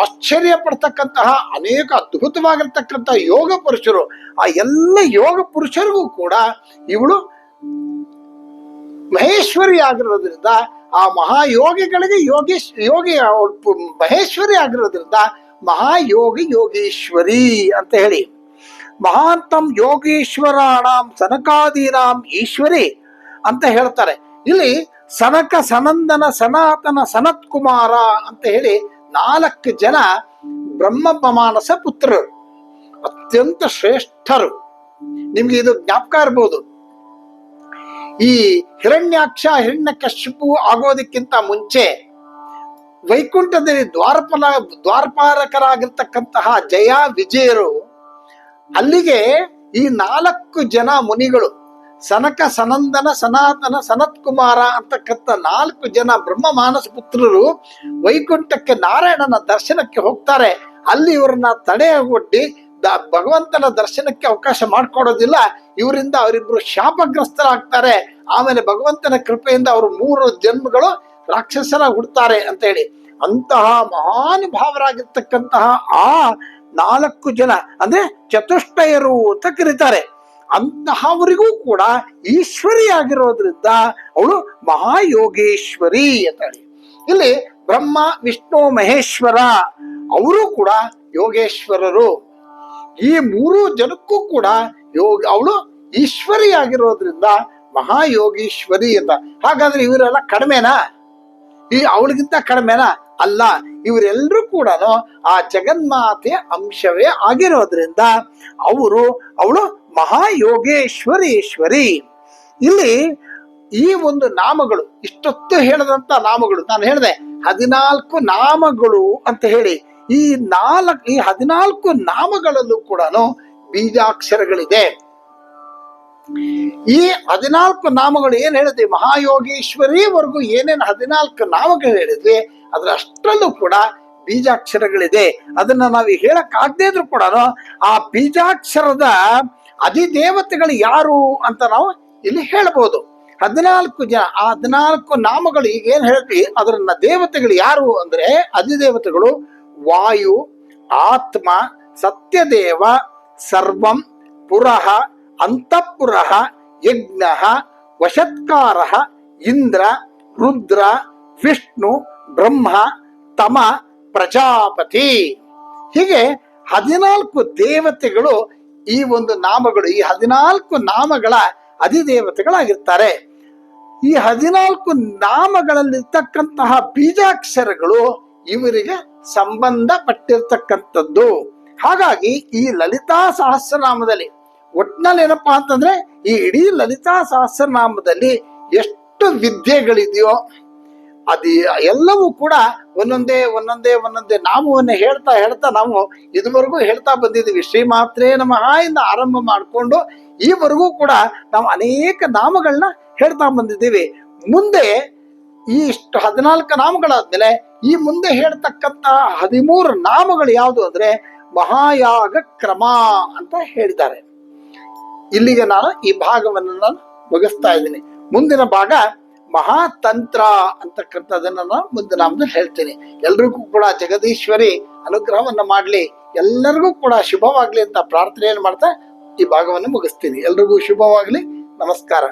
S1: ಆಶ್ಚರ್ಯ ಪಡ್ತಕ್ಕಂತಹ, ಅನೇಕ ಅದ್ಭುತವಾಗಿರ್ತಕ್ಕಂತಹ ಯೋಗ ಪುರುಷರು, ಆ ಎಲ್ಲ ಯೋಗ ಪುರುಷರಿಗೂ ಕೂಡ ಇವಳು ಮಹೇಶ್ವರಿ ಆಗಿರೋದ್ರಿಂದ ಆ ಮಹಾಯೋಗಿಗಳಿಗೆ ಯೋಗೇಶ್ ಯೋಗಿ, ಮಹೇಶ್ವರಿ ಆಗಿರೋದ್ರಿಂದ ಮಹಾಯೋಗಿ ಯೋಗೀಶ್ವರಿ ಅಂತ ಹೇಳಿ. ಮಹಾಂತಂ ಯೋಗೀಶ್ವರಾಣಾಂ ಸನಕಾದೀನಾಂ ಈಶ್ವರಿ ಅಂತ ಹೇಳ್ತಾರೆ. ಇಲ್ಲಿ ಸನಕ ಸನಂದನ ಸನಾತನ ಸನತ್ ಕುಮಾರ ಅಂತ ಹೇಳಿ ನಾಲ್ಕು ಜನ ಬ್ರಹ್ಮ ಪಮಾನಸ ಪುತ್ರರು, ಅತ್ಯಂತ ಶ್ರೇಷ್ಠರು. ನಿಮ್ಗೆ ಇದು ಜ್ಞಾಪಕ ಇರ್ಬೋದು. ಈ ಹಿರಣ್ಯಾಕ್ಷ ಹಿರಣ್ಯ ಕಶ್ಯಪು ಆಗೋದಕ್ಕಿಂತ ಮುಂಚೆ ವೈಕುಂಠದಲ್ಲಿ ದ್ವಾರಪಲ ದ್ವಾರಪಾರಕರಾಗಿರ್ತಕ್ಕಂತಹ ಜಯ ವಿಜಯರು ಅಲ್ಲಿಗೆ ಈ ನಾಲ್ಕು ಜನ ಮುನಿಗಳು ಸನಕ ಸನಂದನ ಸನಾತನ ಸನತ್ ಕುಮಾರ ಅಂತಕ್ಕಂಥ ನಾಲ್ಕು ಜನ ಬ್ರಹ್ಮ ಮಾನಸ ಪುತ್ರರು ವೈಕುಂಠಕ್ಕೆ ನಾರಾಯಣನ ದರ್ಶನಕ್ಕೆ ಹೋಗ್ತಾರೆ. ಅಲ್ಲಿ ಇವರನ್ನ ದ- ಭಗವಂತನ ದರ್ಶನಕ್ಕೆ ಅವಕಾಶ ಮಾಡಿಕೊಡೋದಿಲ್ಲ. ಇವರಿಂದ ಅವರಿಬ್ಬರು ಶಾಪಗ್ರಸ್ತರಾಗ್ತಾರೆ. ಆಮೇಲೆ ಭಗವಂತನ ಕೃಪೆಯಿಂದ ಅವರು ಮೂರು ಜನ್ಮಗಳು ರಾಕ್ಷಸರ ಹುಡ್ತಾರೆ ಅಂತ ಹೇಳಿ. ಅಂತಹ ಮಹಾನುಭಾವರಾಗಿರ್ತಕ್ಕಂತಹ ಆ ನಾಲ್ಕು ಜನ ಅಂದ್ರೆ ಚತುಷ್ಟಯರು ಅಂತ ಕರೀತಾರೆ. ಅಂತಹವರಿಗೂ ಕೂಡ ಈಶ್ವರಿ ಆಗಿರೋದ್ರಿಂದ ಅವಳು ಮಹಾಯೋಗೇಶ್ವರಿ ಅಂತ ಹೇಳಿ. ಇಲ್ಲಿ ಬ್ರಹ್ಮ, ವಿಷ್ಣು, ಮಹೇಶ್ವರ, ಅವರು ಕೂಡ ಯೋಗೇಶ್ವರರು. ಈ ಮೂರು ಜನಕ್ಕೂ ಕೂಡ ಯೋಗ, ಅವಳು ಈಶ್ವರಿ ಆಗಿರೋದ್ರಿಂದ ಮಹಾಯೋಗೀಶ್ವರಿ ಅಂತ. ಹಾಗಾದ್ರೆ ಇವರೆಲ್ಲ ಕಡಿಮೆನಾ? ಈ ಅವಳಿಗಿಂತ ಕಡಿಮೆನಾ? ಅಲ್ಲ, ಇವರೆಲ್ಲರೂ ಕೂಡ ಆ ಜಗನ್ಮಾತೆಯ ಅಂಶವೇ ಆಗಿರೋದ್ರಿಂದ ಅವರು, ಅವಳು ಮಹಾಯೋಗೇಶ್ವರೀಶ್ವರಿ. ಇಲ್ಲಿ ಈ ಒಂದು ನಾಮಗಳು, ಇಷ್ಟೊತ್ತು ಹೇಳದಂತ ನಾಮಗಳು, ನಾನು ಹೇಳಿದೆ, ಹದಿನಾಲ್ಕು ನಾಮಗಳು ಅಂತ ಹೇಳಿ. ಈ ನಾಲ್ಕು, ಈ ಹದಿನಾಲ್ಕು ನಾಮಗಳಲ್ಲೂ ಕೂಡ ಬೀಜಾಕ್ಷರಗಳಿದೆ. ಈ ಹದಿನಾಲ್ಕು ನಾಮಗಳು ಏನ್ ಹೇಳಿದ್ವಿ? ಮಹಾಯೋಗೇಶ್ವರಿವರೆಗೂ ಏನೇನು ಹದಿನಾಲ್ಕು ನಾಮಗಳು ಹೇಳಿದ್ವಿ ಅದ್ರ ಅಷ್ಟರಲ್ಲೂ ಕೂಡ ಬೀಜಾಕ್ಷರಗಳಿದೆ. ಅದನ್ನ ನಾವು ಹೇಳಕ್ ಆಗದೇ ಇದ್ರು ಕೂಡ ಆ ಬೀಜಾಕ್ಷರದ ಅಧಿದೇವತೆಗಳು ಯಾರು ಅಂತ ನಾವು ಇಲ್ಲಿ ಹೇಳ್ಬೋದು. ಹದಿನಾಲ್ಕು ಜನ, ಆ ಹದಿನಾಲ್ಕು ನಾಮಗಳು ಈಗ ಏನ್ ಹೇಳ್ತೀವಿ ಅದರನ್ನ ದೇವತೆಗಳು ಯಾರು ಅಂದ್ರೆ ಅಧಿದೇವತೆಗಳು ವಾಯು, ಆತ್ಮ, ಸತ್ಯದೇವ, ಸರ್ವಂ, ಪುರಃ, ಅಂತಃಪುರ, ಯಜ್ಞ, ವಶತ್ಕಾರ, ಇಂದ್ರ, ರುದ್ರ, ವಿಷ್ಣು, ಬ್ರಹ್ಮ, ತಮ, ಪ್ರಜಾಪತಿ. ಹೀಗೆ ಹದಿನಾಲ್ಕು ದೇವತೆಗಳು ಈ ಒಂದು ನಾಮಗಳು, ಈ ಹದಿನಾಲ್ಕು ನಾಮಗಳ ಅಧಿದೇವತೆಗಳಾಗಿರ್ತಾರೆ. ಈ ಹದಿನಾಲ್ಕು ನಾಮಗಳಲ್ಲಿರ್ತಕ್ಕಂತಹ ಬೀಜಾಕ್ಷರಗಳು ಇವರಿಗೆ ಸಂಬಂಧಪಟ್ಟಿರ್ತಕ್ಕಂಥದ್ದು. ಹಾಗಾಗಿ ಈ ಲಲಿತಾ ಸಹಸ್ರನಾಮದಲ್ಲಿ ಒಟ್ನಲ್ಲಿ ಏನಪ್ಪಾ ಅಂತಂದ್ರೆ ಈ ಇಡೀ ಲಲಿತಾ ಸಹಸ್ರನಾಮದಲ್ಲಿ ಎಷ್ಟು ವಿದ್ಯೆಗಳಿದೆಯೋ ಅದು ಎಲ್ಲವೂ ಕೂಡ ಒಂದೊಂದೇ ಒಂದೊಂದೇ ಒಂದೊಂದೇ ನಾಮವನ್ನು ಹೇಳ್ತಾ ಹೇಳ್ತಾ ನಾವು ಇದುವರೆಗೂ ಹೇಳ್ತಾ ಬಂದಿದ್ದೀವಿ. ಶ್ರೀಮಾತ್ರೇ ನಮಃ ಇಂದ ಆರಂಭ ಮಾಡಿಕೊಂಡು ಈವರೆಗೂ ಕೂಡ ನಾವು ಅನೇಕ ನಾಮಗಳನ್ನ ಹೇಳ್ತಾ ಬಂದಿದ್ದೀವಿ. ಮುಂದೆ ಈ ಇಷ್ಟು ಹದಿನಾಲ್ಕು ನಾಮಗಳಾದ್ಮೇಲೆ ಈ ಮುಂದೆ ಹೇಳ್ತಕ್ಕಂತ ಹದಿಮೂರು ನಾಮಗಳು ಯಾವುದು ಅಂದ್ರೆ ಮಹಾಯಾಗ ಕ್ರಮ ಅಂತ ಹೇಳಿದ್ದಾರೆ. ಇಲ್ಲಿಗೆ ನಾನು ಈ ಭಾಗವನ್ನು ನಾನು ಮುಗಿಸ್ತಾ ಇದ್ದೀನಿ. ಮುಂದಿನ ಭಾಗ ಮಹಾತಂತ್ರ ಅಂತಕ್ಕಂಥದ್ದನ್ನ ನಾನು ಮುಂದಿನ ನಾಮದಲ್ಲಿ ಹೇಳ್ತೀನಿ. ಎಲ್ರಿಗೂ ಕೂಡ ಜಗದೀಶ್ವರಿ ಅನುಗ್ರಹವನ್ನು ಮಾಡಲಿ. ಎಲ್ಲರಿಗೂ ಕೂಡ ಶುಭವಾಗಲಿ ಅಂತ ಪ್ರಾರ್ಥನೆಯನ್ನು ಮಾಡ್ತಾ ಈ ಭಾಗವನ್ನು ಮುಗಿಸ್ತೀನಿ. ಎಲ್ರಿಗೂ ಶುಭವಾಗಲಿ. ನಮಸ್ಕಾರ.